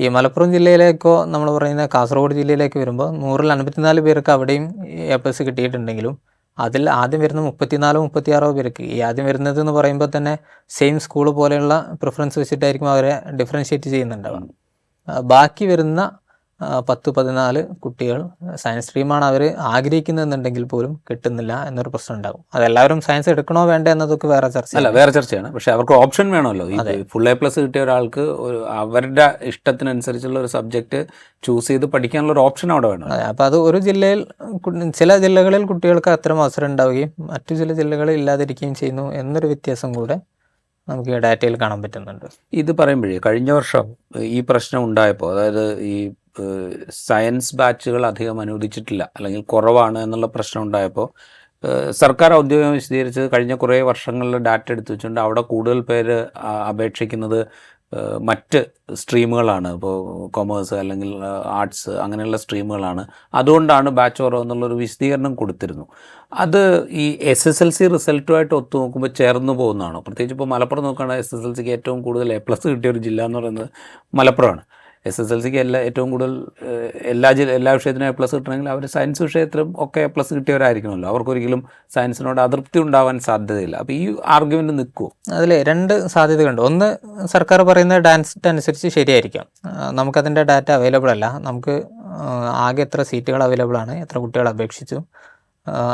ഈ മലപ്പുറം ജില്ലയിലേക്കോ നമ്മൾ പറയുന്ന കാസർഗോഡ് ജില്ലയിലേക്ക് വരുമ്പോൾ നൂറിൽ അൻപത്തിനാല് പേർക്ക് അവിടെയും എ പ്ലസ് കിട്ടിയിട്ടുണ്ടെങ്കിലും അതിൽ ആദ്യം വരുന്ന മുപ്പത്തിനാലോ മുപ്പത്തിയാറോ പേർക്ക് ഈ ആദ്യം വരുന്നത് എന്ന് പറയുമ്പോൾ തന്നെ സെയിം സ്കൂൾ പോലെയുള്ള പ്രിഫറൻസ് വെച്ചിട്ടായിരിക്കും അവരെ ഡിഫറൻഷ്യേറ്റ് ചെയ്യുന്നുണ്ടാവുക. ബാക്കി വരുന്ന പത്ത് പതിനാല് കുട്ടികൾ സയൻസ് സ്ട്രീമാണ് അവർ ആഗ്രഹിക്കുന്നതെന്നുണ്ടെങ്കിൽ പോലും കിട്ടുന്നില്ല എന്നൊരു പ്രശ്നം ഉണ്ടാകും. അതെല്ലാവരും സയൻസ് എടുക്കണോ വേണ്ട എന്നതൊക്കെ വേറെ ചർച്ച അല്ല വേറെ ചർച്ചയാണ്. പക്ഷെ അവർക്ക് ഓപ്ഷൻ വേണമല്ലോ. ഫുൾ എ പ്ലസ് കിട്ടിയ ഒരാൾക്ക് ഒരു അവരുടെ ഇഷ്ടത്തിനനുസരിച്ചുള്ള ഒരു സബ്ജക്റ്റ് ചൂസ് ചെയ്ത് പഠിക്കാനുള്ള ഒരു ഓപ്ഷൻ അവിടെ വേണം അപ്പോൾ അത് ഒരു ജില്ലയിൽ ചില ജില്ലകളിൽ കുട്ടികൾക്ക് അത്തരം അവസരം ഉണ്ടാവുകയും മറ്റു ചില ജില്ലകളിൽ ഇല്ലാതിരിക്കുകയും ചെയ്യുന്നു എന്നൊരു വ്യത്യാസം കൂടെ നമുക്ക് ഈ ഡാറ്റയിൽ കാണാൻ പറ്റുന്നുണ്ട്. ഇത് പറയുമ്പോഴേ കഴിഞ്ഞ വർഷം ഈ പ്രശ്നം ഉണ്ടായപ്പോൾ അതായത് ഈ സയൻസ് ബാച്ചുകൾ അധികം അനുവദിച്ചിട്ടില്ല. അല്ലെങ്കിൽ കുറവാണ് എന്നുള്ള പ്രശ്നം ഉണ്ടായപ്പോൾ സർക്കാർ ഔദ്യോഗികം വിശദീകരിച്ചത് കഴിഞ്ഞ കുറേ വർഷങ്ങളിൽ ഡാറ്റ എടുത്തു വെച്ചുകൊണ്ട് അവിടെ കൂടുതൽ പേര് അപേക്ഷിക്കുന്നത് മറ്റ് സ്ട്രീമുകളാണ്. ഇപ്പോൾ കൊമേഴ്സ് അല്ലെങ്കിൽ ആർട്സ് അങ്ങനെയുള്ള സ്ട്രീമുകളാണ്. അതുകൊണ്ടാണ് ബാച്ച് കുറവ് എന്നുള്ളൊരു വിശദീകരണം കൊടുത്തിരുന്നു. അത് ഈ എസ് എസ് എൽ സി റിസൾട്ടുമായിട്ട് ഒത്തു നോക്കുമ്പോൾ ചേർന്ന് പോകുന്നതാണോ? പ്രത്യേകിച്ച് ഇപ്പോൾ മലപ്പുറം നോക്കുകയാണെങ്കിൽ എസ് എസ് എൽ സിക്ക് ഏറ്റവും കൂടുതൽ എ പ്ലസ് കിട്ടിയ ഒരു ജില്ല എന്ന് പറയുന്നത് മലപ്പുറമാണ്. എസ് എസ് എൽ സിക്ക് എല്ലാ ഏറ്റവും കൂടുതൽ എല്ലാ ജില്ല എല്ലാ വിഷയത്തിനും എ പ്ലസ് കിട്ടണമെങ്കിൽ അവർ സയൻസ് വിഷയത്തിലും ഒക്കെ എ പ്ലസ് കിട്ടിയവരായിരിക്കണമല്ലോ. അവർക്കൊരിക്കലും സയൻസിനോട് അതൃപ്തി ഉണ്ടാവാൻ സാധ്യതയില്ല. അപ്പോൾ ഈ ആർഗ്യുമെന്റ് നിൽക്കുമോ അതിൽ രണ്ട് സാധ്യതകളുണ്ട്. ഒന്ന് സർക്കാർ പറയുന്ന ഡാൻസ് അനുസരിച്ച് ശരിയായിരിക്കാം. നമുക്കതിന്റെ ഡാറ്റ അവൈലബിൾ അല്ല. നമുക്ക് ആകെ എത്ര സീറ്റുകൾ അവൈലബിൾ ആണ് എത്ര കുട്ടികൾ അപേക്ഷിച്ചു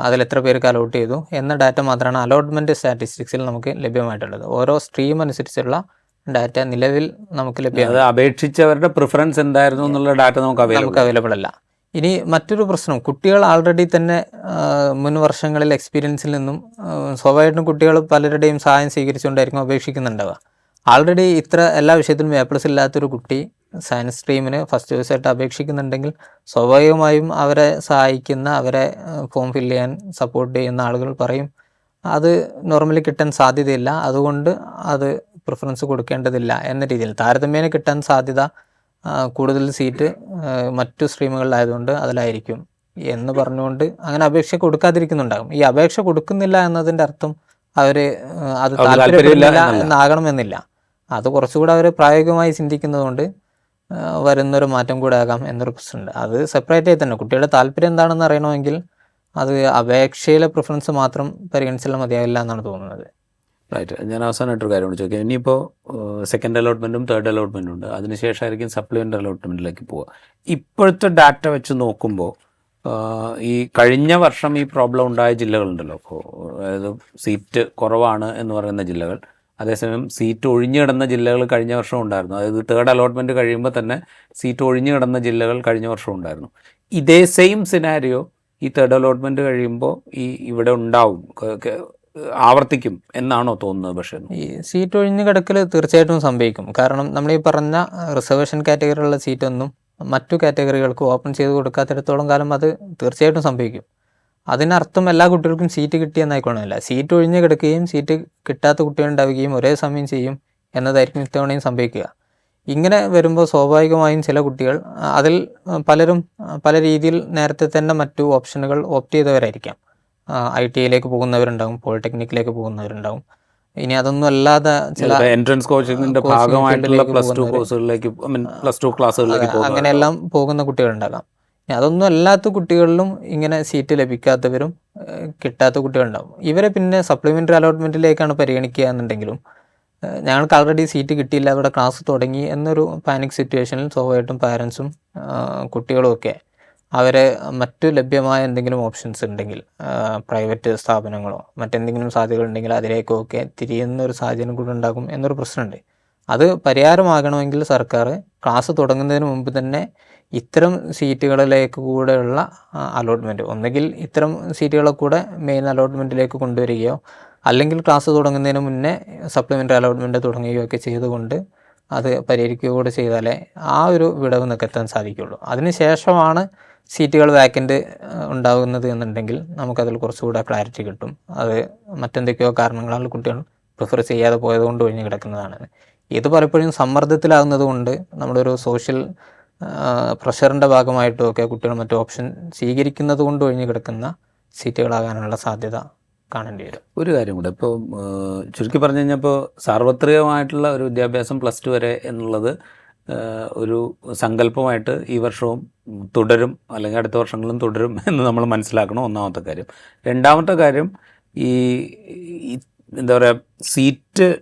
അതിൽ എത്ര പേർക്ക് അലോട്ട് ചെയ്തു എന്ന ഡാറ്റ മാത്രമാണ് അലോട്ട്മെന്റ് സ്റ്റാറ്റിസ്റ്റിക്സിൽ നമുക്ക് ലഭ്യമായിട്ടുള്ളത്. ഓരോ സ്ട്രീം അനുസരിച്ചുള്ള ഡാറ്റ നിലവിൽ നമുക്ക് ലഭ്യമാണ്. അപേക്ഷിച്ചവരുടെ പ്രിഫറൻസ് എന്തായിരുന്നു എന്നുള്ള ഡാറ്റ നമുക്ക് നമുക്ക് അവൈലബിൾ അല്ല. ഇനി മറ്റൊരു പ്രശ്നം കുട്ടികൾ ആൾറെഡി തന്നെ മുൻ വർഷങ്ങളിൽ എക്സ്പീരിയൻസിൽ നിന്നും സ്വാഭാവികമായിട്ടും കുട്ടികൾ പലരുടെയും സഹായം സ്വീകരിച്ചുകൊണ്ടായിരിക്കും അപേക്ഷിക്കുന്നുണ്ടാവുക. ആൾറെഡി ഇത്ര എല്ലാ വിഷയത്തിലും എ പ്ലസ് ഇല്ലാത്തൊരു കുട്ടി സയൻസ് സ്ട്രീമിന് ഫസ്റ്റ് ചോയ്സായിട്ട് അപേക്ഷിക്കുന്നുണ്ടെങ്കിൽ സ്വാഭാവികമായും അവരെ സഹായിക്കുന്ന അവരെ ഫോം ഫില്ല് ചെയ്യാൻ സപ്പോർട്ട് ചെയ്യുന്ന ആളുകൾ പറയും. അത് നോർമലി കിട്ടാൻ സാധ്യതയില്ല. അതുകൊണ്ട് അത് പ്രിഫറൻസ് കൊടുക്കേണ്ടതില്ല എന്ന രീതിയിൽ. താരതമ്യേന കിട്ടാൻ സാധ്യത കൂടുതൽ സീറ്റ് മറ്റു സ്ട്രീമുകളിലായതുകൊണ്ട് അതിലായിരിക്കും എന്ന് പറഞ്ഞുകൊണ്ട് അങ്ങനെ അപേക്ഷ കൊടുക്കാതിരിക്കുന്നുണ്ടാകും. ഈ അപേക്ഷ കൊടുക്കുന്നില്ല എന്നതിന്റെ അർത്ഥം അവർ അത് താല്പര്യമില്ല എന്നാകണമെന്നില്ല. അത് കുറച്ചുകൂടെ അവർ പ്രായോഗികമായി ചിന്തിക്കുന്നതുകൊണ്ട് വരുന്നൊരു മാറ്റം കൂടെ ആകാം എന്നൊരു പ്രശ്നമുണ്ട് അത് സെപ്പറേറ്റ് ആയി തന്നെ. കുട്ടിയുടെ താല്പര്യം എന്താണെന്ന് അറിയണമെങ്കിൽ അത് അപേക്ഷയിലെ പ്രിഫറൻസ് മാത്രം പരിഗണിച്ചാൽ മതിയാവില്ല എന്നാണ് തോന്നുന്നത്. റൈറ്റ് ഞാൻ അവസാനമായിട്ടൊരു കാര്യം കൂടി ചോദിക്കാം. ഇനിയിപ്പോൾ സെക്കൻഡ് അലോട്ട്മെന്റും തേർഡ് അലോട്ട്മെന്റും ഉണ്ട്. അതിനുശേഷമായിരിക്കും സപ്ലിമെന്റ് അലോട്ട്മെന്റിലേക്ക് പോവുക. ഇപ്പോഴത്തെ ഡാറ്റ വെച്ച് നോക്കുമ്പോൾ ഈ കഴിഞ്ഞ വർഷം ഈ പ്രോബ്ലം ഉണ്ടായ ജില്ലകളുണ്ടല്ലോ. അതായത് സീറ്റ് കുറവാണ് എന്ന് പറയുന്ന ജില്ലകൾ. അതേസമയം സീറ്റ് ഒഴിഞ്ഞു കിടന്ന ജില്ലകൾ കഴിഞ്ഞ വർഷം ഉണ്ടായിരുന്നു. അതായത് തേർഡ് അലോട്ട്മെന്റ് കഴിയുമ്പോൾ തന്നെ സീറ്റ് ഒഴിഞ്ഞു കിടന്ന ജില്ലകൾ കഴിഞ്ഞ വർഷം ഉണ്ടായിരുന്നു. ഇതേ സെയിം സിനാരിയോ ഈ തേർഡ് അലോട്ട്മെന്റ് കഴിയുമ്പോൾ ഈ ഇവിടെ ഉണ്ടാവും. ആവർത്തിക്കും എന്നാണോ തോന്നുന്നത് പക്ഷേ ഈ സീറ്റ് ഒഴിഞ്ഞു കിടക്കൽ തീർച്ചയായിട്ടും സംഭവിക്കും. കാരണം നമ്മൾ ഈ പറഞ്ഞ റിസർവേഷൻ കാറ്റഗറിയിലുള്ള സീറ്റൊന്നും മറ്റു കാറ്റഗറികൾക്ക് ഓപ്പൺ ചെയ്ത് കൊടുക്കാത്തിടത്തോളം കാലം അത് തീർച്ചയായിട്ടും സംഭവിക്കും. അതിനർത്ഥം എല്ലാ കുട്ടികൾക്കും സീറ്റ് കിട്ടിയെന്നായിക്കോണമല്ല സീറ്റ് ഒഴിഞ്ഞു കിടക്കുകയും സീറ്റ് കിട്ടാത്ത കുട്ടികൾ ഉണ്ടാവുകയും ഒരേ സമയം ചെയ്യും എന്നതായിരിക്കും ഇത്തവണയും സംഭവിക്കുക. ഇങ്ങനെ വരുമ്പോൾ സ്വാഭാവികമായും ചില കുട്ടികൾ അതിൽ പലരും പല രീതിയിൽ നേരത്തെ തന്നെ മറ്റു ഓപ്ഷനുകൾ ഓപ്റ്റ് ചെയ്തവരായിരിക്കാം. ഐ ടി ഐയിലേക്ക് പോകുന്നവരുണ്ടാവും പോളിടെക്നിക്കിലേക്ക് പോകുന്നവരുണ്ടാവും. ഇനി അതൊന്നും അല്ലാതെ ചില എൻട്രൻസ് കോച്ചിങ്ങിന്റെ ഭാഗമായിട്ടുള്ള പ്ലസ് ടു കോഴ്സുകളിലേക്ക് പ്ലസ് ടു ക്ലാസ്സുകളിലേക്ക് അങ്ങനെ അങ്ങനെയെല്ലാം പോകുന്ന കുട്ടികളുണ്ടാകാം. ഇനി അതൊന്നും അല്ലാത്ത കുട്ടികളിലും ഇങ്ങനെ സീറ്റ് ലഭിക്കാത്തവരും കിട്ടാത്ത കുട്ടികളുണ്ടാവും. ഇവരെ പിന്നെ സപ്ലിമെന്ററി അലോട്ട്മെന്റിലേക്കാണ് പരിഗണിക്കുക എന്നുണ്ടെങ്കിലും ഞങ്ങൾക്ക് ആൾറെഡി സീറ്റ് കിട്ടിയില്ല ഇവിടെ ക്ലാസ് തുടങ്ങി എന്നൊരു പാനിക് സിറ്റുവേഷനിൽ സ്വാഭാവികമായിട്ടും പാരൻസും കുട്ടികളും ഒക്കെ അവരെ മറ്റു ലഭ്യമായ എന്തെങ്കിലും ഓപ്ഷൻസ് ഉണ്ടെങ്കിൽ പ്രൈവറ്റ് സ്ഥാപനങ്ങളോ മറ്റെന്തെങ്കിലും സാധ്യതകൾ ഉണ്ടെങ്കിൽ അതിലേക്കൊക്കെ തിരിയുന്ന ഒരു സാഹചര്യം കൂടെ ഉണ്ടാകും എന്നൊരു പ്രശ്നമുണ്ട്. അത് പരിഹാരമാകണമെങ്കിൽ സർക്കാർ ക്ലാസ് തുടങ്ങുന്നതിന് മുമ്പ് തന്നെ ഇത്തരം സീറ്റുകളിലേക്ക് കൂടെയുള്ള അലോട്ട്മെന്റ് ഒന്നുകിൽ ഇത്തരം സീറ്റുകളെ കൂടെ മെയിൻ അലോട്ട്മെന്റിലേക്ക് കൊണ്ടുവരികയോ അല്ലെങ്കിൽ ക്ലാസ് തുടങ്ങുന്നതിന് മുന്നേ സപ്ലിമെന്ററി അലോട്ട്മെന്റ് തുടങ്ങുകയോ ഒക്കെ ചെയ്തുകൊണ്ട് അത് പരിഹരിക്കുക കൂടെ ചെയ്താലേ ആ ഒരു വിടവ് നികത്താൻ സാധിക്കുള്ളൂ അതിനുശേഷമാണ് സീറ്റുകൾ വാക്കന്റ് ഉണ്ടാകുന്നത് എന്നുണ്ടെങ്കിൽ നമുക്കതിൽ കുറച്ചുകൂടെ ക്ലാരിറ്റി കിട്ടും. അത് മറ്റെന്തൊക്കെയോ കാരണങ്ങളാൽ കുട്ടികൾ പ്രിഫർ ചെയ്യാതെ പോയതുകൊണ്ട് ഒഴിഞ്ഞു കിടക്കുന്നതാണ്. ഇത് പലപ്പോഴും സമ്മർദ്ദത്തിലാകുന്നത് കൊണ്ട് നമ്മളൊരു സോഷ്യൽ പ്രഷറിന്റെ ഭാഗമായിട്ടും ഒക്കെ കുട്ടികൾ മറ്റു ഓപ്ഷൻ സ്വീകരിക്കുന്നത് കൊണ്ട് ഒഴിഞ്ഞു കിടക്കുന്ന സീറ്റുകളാകാനുള്ള സാധ്യത കാണേണ്ടി വരും. ഒരു കാര്യം കൂടെ. ഇപ്പോൾ ചുരുക്കി പറഞ്ഞു കഴിഞ്ഞാൽ ഇപ്പോൾ സാർവത്രികമായിട്ടുള്ള ഒരു വിദ്യാഭ്യാസം പ്ലസ് ടു വരെ എന്നുള്ളത് ഒരു സങ്കല്പമായിട്ട് ഈ വർഷവും തുടരും അല്ലെങ്കിൽ അടുത്ത വർഷങ്ങളും തുടരും എന്ന് നമ്മൾ മനസ്സിലാക്കണം? ഒന്നാമത്തെ കാര്യം. രണ്ടാമത്തെ കാര്യം ഈ എന്താ പറയുക സീറ്റ്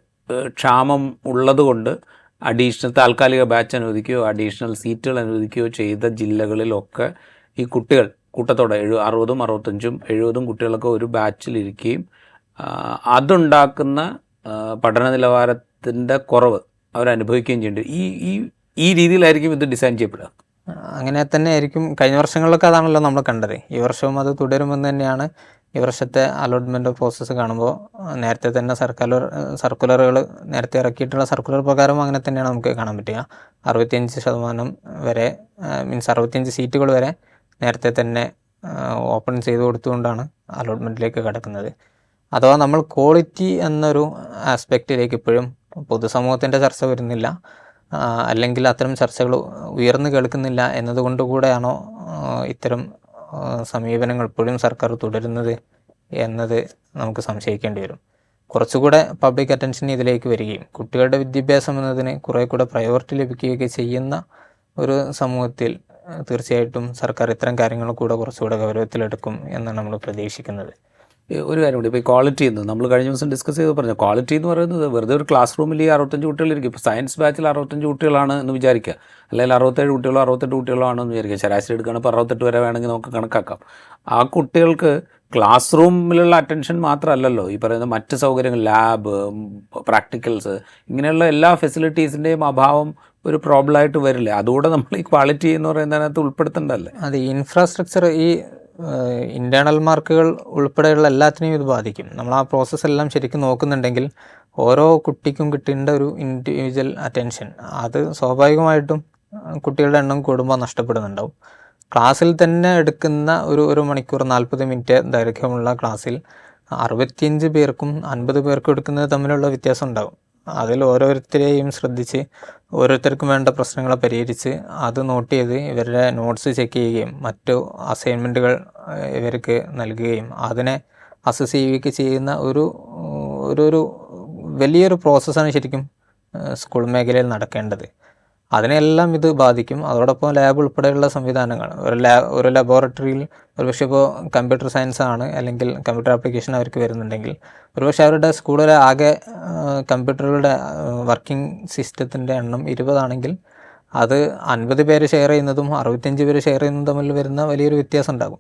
ക്ഷാമം ഉള്ളതുകൊണ്ട് അഡീഷണൽ താൽക്കാലിക ബാച്ച് അനുവദിക്കുകയോ അഡീഷണൽ സീറ്റുകൾ അനുവദിക്കുകയോ ചെയ്ത ജില്ലകളിലൊക്കെ ഈ കുട്ടികൾ കൂട്ടത്തോടെ എഴു അറുപതും അറുപത്തഞ്ചും എഴുപതും കുട്ടികളൊക്കെ ഒരു ബാച്ചിലിരിക്കുകയും അതുണ്ടാക്കുന്ന പഠന നിലവാരത്തിന്റെ കുറവ് അവരനുഭവിക്കുകയും ചെയ്യേണ്ടി ഈ ഈ ഈ രീതിയിലായിരിക്കും ഇത് ഡിസൈൻ ചെയ്യപ്പെടുക. അങ്ങനെ തന്നെ ആയിരിക്കും. കഴിഞ്ഞ വർഷങ്ങളിലൊക്കെ അതാണല്ലോ നമ്മൾ കണ്ടത്. ഈ വർഷവും അത് തുടരുമെന്ന് തന്നെയാണ് ഈ വർഷത്തെ അലോട്ട്മെന്റ് പ്രോസസ്സ് കാണുമ്പോൾ നേരത്തെ തന്നെ സർക്കുലർ സർക്കുലറുകൾ നേരത്തെ ഇറക്കിയിട്ടുള്ള സർക്കുലർ പ്രകാരം അങ്ങനെ തന്നെയാണ് നമുക്ക് കാണാൻ പറ്റുക. അറുപത്തിയഞ്ച് ശതമാനം വരെ മീൻസ് അറുപത്തിയഞ്ച് സീറ്റുകൾ വരെ നേരത്തെ തന്നെ ഓപ്പൺ ചെയ്ത് കൊടുത്തുകൊണ്ടാണ് അലോട്ട്മെന്റിലേക്ക് കിടക്കുന്നത്. അഥവാ നമ്മൾ ക്വാളിറ്റി എന്നൊരു ആസ്പെക്റ്റിലേക്ക് ഇപ്പോഴും പൊതുസമൂഹത്തിന്റെ ചർച്ച വരുന്നില്ല. അല്ലെങ്കിൽ അത്തരം ചർച്ചകൾ ഉയർന്നു കേൾക്കുന്നില്ല എന്നതുകൊണ്ട് കൂടെയാണോ ഇത്തരം സമീപനങ്ങൾ ഇപ്പോഴും സർക്കാർ തുടരുന്നത് എന്നത് നമുക്ക് സംശയിക്കേണ്ടി വരും. കുറച്ചുകൂടെ പബ്ലിക് അറ്റൻഷൻ ഇതിലേക്ക് വരികയും കുട്ടികളുടെ വിദ്യാഭ്യാസം എന്നതിന് കുറേ കൂടെ പ്രയോറിറ്റി ലഭിക്കുകയൊക്കെ ചെയ്യുന്ന ഒരു സമൂഹത്തിൽ തീർച്ചയായിട്ടും സർക്കാർ ഇത്തരം കാര്യങ്ങൾ കൂടെ കുറച്ചുകൂടെ ഗൗരവത്തിലെടുക്കും എന്നാണ് നമ്മൾ പ്രതീക്ഷിക്കുന്നത്. ഒരു കാര്യം കൂടി ഇപ്പോൾ ക്വാളിറ്റി എന്ന് നമ്മൾ കഴിഞ്ഞ ദിവസം ഡിസ്കസ് ചെയ്ത് പറഞ്ഞു ക്വാളിറ്റി എന്ന് പറയുന്നത് വെറുതെ ഒരു ക്ലാസ് റൂമിൽ ഈ അറുപത്തഞ്ച് കുട്ടികളിരിക്കും. ഇപ്പോൾ സയൻസ് ബാച്ചിൽ അറുപത്തഞ്ച് കുട്ടികളാണ് എന്ന് വിചാരിക്കുക. അല്ലെങ്കിൽ അറുപത്തേഴ് കുട്ടികളോ അറുപത്തെട്ട് കുട്ടികളോ ആണെന്ന് വിചാരിക്കുക. ശരാശരി എടുക്കുകയാണ് ഇപ്പോൾ അറുപത്തെട്ട് വരെ വേണമെങ്കിൽ നമുക്ക് കണക്കാക്കാം. ആ കുട്ടികൾക്ക് ക്ലാസ് റൂമിലുള്ള അറ്റൻഷൻ മാത്രമല്ലല്ലോ. ഈ പറയുന്ന മറ്റ് സൗകര്യങ്ങൾ ലാബ് പ്രാക്ടിക്കൽസ് ഇങ്ങനെയുള്ള എല്ലാ ഫെസിലിറ്റീസിന്റെയും അഭാവം ഒരു പ്രോബ്ലം ആയിട്ട് വരില്ല? അതുകൂടെ നമ്മൾ ഈ ക്വാളിറ്റി എന്ന് പറയുന്നതിനകത്ത് ഉൾപ്പെടുത്തേണ്ടതല്ലേ? അത് ഇൻഫ്രാസ്ട്രക്ചർ ഈ ഇന്റേർണൽ മാർക്കുകൾ ഉൾപ്പെടെയുള്ള എല്ലാത്തിനെയും ഇത് ബാധിക്കും. നമ്മൾ ആ പ്രോസസ്സ് എല്ലാം ശരിക്കും നോക്കുന്നുണ്ടെങ്കിൽ ഓരോ കുട്ടിക്കും കിട്ടേണ്ട ഒരു ഇൻഡിവിജ്വൽ അറ്റൻഷൻ അത് സ്വാഭാവികമായിട്ടും കുട്ടികളുടെ എണ്ണം കൂടുമ്പോൾ നഷ്ടപ്പെടുന്നുണ്ടാവും. ക്ലാസ്സിൽ തന്നെ എടുക്കുന്ന ഒരു ഒരു മണിക്കൂർ നാൽപ്പത് മിനിറ്റ് ദൈർഘ്യമുള്ള ക്ലാസ്സിൽ അറുപത്തിയഞ്ച് പേർക്കും അൻപത് പേർക്കും എടുക്കുന്നത് തമ്മിലുള്ള വ്യത്യാസം ഉണ്ടാകും അതിൽ ഓരോരുത്തരെയും ശ്രദ്ധിച്ച് ഓരോരുത്തർക്കും വേണ്ട പ്രശ്നങ്ങളെ പരിഹരിച്ച് അത് നോട്ട് ചെയ്ത് ഇവരുടെ നോട്ട്സ് ചെക്ക് ചെയ്യുകയും മറ്റു അസൈൻമെന്റുകൾ ഇവർക്ക് നൽകുകയും അതിനെ അസസ് ചെയ്യുകയൊക്കെ ചെയ്യുന്ന ഒരു ഒരു വലിയൊരു പ്രോസസ്സാണ് ശരിക്കും സ്കൂൾ മേഖലയിൽ നടക്കേണ്ടത്. അതിനെല്ലാം ഇത് ബാധിക്കും. അതോടൊപ്പം ലാബ് ഉൾപ്പെടെയുള്ള സംവിധാനങ്ങൾ. ഒരു ലാ ഒരു ലബോറട്ടറിയിൽ ഒരുപക്ഷെ ഇപ്പോൾ കമ്പ്യൂട്ടർ സയൻസ് ആണ് അല്ലെങ്കിൽ കമ്പ്യൂട്ടർ ആപ്ലിക്കേഷൻ അവർക്ക് വരുന്നുണ്ടെങ്കിൽ. ഒരുപക്ഷെ അവരുടെ സ്കൂളിലെ ആകെ കമ്പ്യൂട്ടറുകളുടെ വർക്കിംഗ് സിസ്റ്റത്തിന്റെ എണ്ണം ഇരുപതാണെങ്കിൽ അത് അൻപത് പേര് ഷെയർ ചെയ്യുന്നതും അറുപത്തിയഞ്ച് പേര് ഷെയർ ചെയ്യുന്നതും തമ്മിൽ വരുന്ന വലിയൊരു വ്യത്യാസം ഉണ്ടാകും.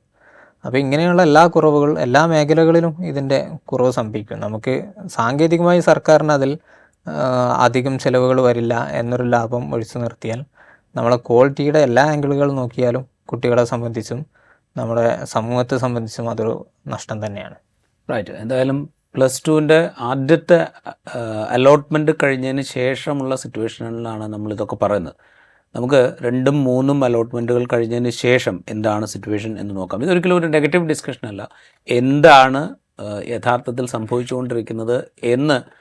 അപ്പോൾ ഇങ്ങനെയുള്ള എല്ലാ കുറവുകൾ എല്ലാ മേഖലകളിലും ഇതിന്റെ കുറവ് സംഭവിക്കും. നമുക്ക് സാങ്കേതികമായി സർക്കാരിന് അതിൽ അധികം ചിലവുകൾ വരില്ല എന്നൊരു ലാഭം ഒഴിച്ചു നിർത്തിയാൽ നമ്മളെ ക്വാളിറ്റിയുടെ എല്ലാ ആംഗിളുകൾ നോക്കിയാലും കുട്ടികളെ സംബന്ധിച്ചും നമ്മുടെ സമൂഹത്തെ സംബന്ധിച്ചും അതൊരു നഷ്ടം തന്നെയാണ്. റൈറ്റ് എന്തായാലും പ്ലസ് ടുവിന്റെ ആദ്യത്തെ അലോട്ട്മെന്റ് കഴിഞ്ഞതിന് ശേഷമുള്ള സിറ്റുവേഷനിലാണ് നമ്മളിതൊക്കെ പറയുന്നത്. നമുക്ക് രണ്ടും മൂന്നും അലോട്ട്മെന്റുകൾ കഴിഞ്ഞതിന് ശേഷം എന്താണ് സിറ്റുവേഷൻ എന്ന് നോക്കാം. ഇതൊരിക്കലും ഒരു നെഗറ്റീവ് ഡിസ്കഷൻ അല്ല. എന്താണ് യഥാർത്ഥത്തിൽ സംഭവിച്ചുകൊണ്ടിരിക്കുന്നത് എന്ന്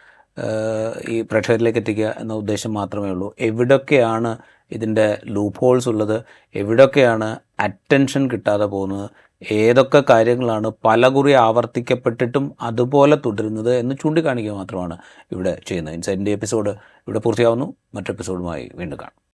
ഈ പ്രേക്ഷകരിലേക്ക് എത്തിക്കുക എന്ന ഉദ്ദേശം മാത്രമേ ഉള്ളൂ. എവിടൊക്കെയാണ് ഇതിന്റെ ലൂപ്പ് ഹോൾസ് ഉള്ളത്? എവിടൊക്കെയാണ് അറ്റൻഷൻ കിട്ടാതെ പോകുന്നത്? ഏതൊക്കെ കാര്യങ്ങളാണ് പലകുറി ആവർത്തിക്കപ്പെട്ടിട്ടും അതുപോലെ തുടരുന്നത് എന്ന് ചൂണ്ടിക്കാണിക്കുക മാത്രമാണ് ഇവിടെ ചെയ്യുന്നത്. ഇൻസൈഡിന്റെ എപ്പിസോഡ് ഇവിടെ പൂർത്തിയാവുന്നു. മറ്റു എപ്പിസോഡുമായി വീണ്ടും കാണാം.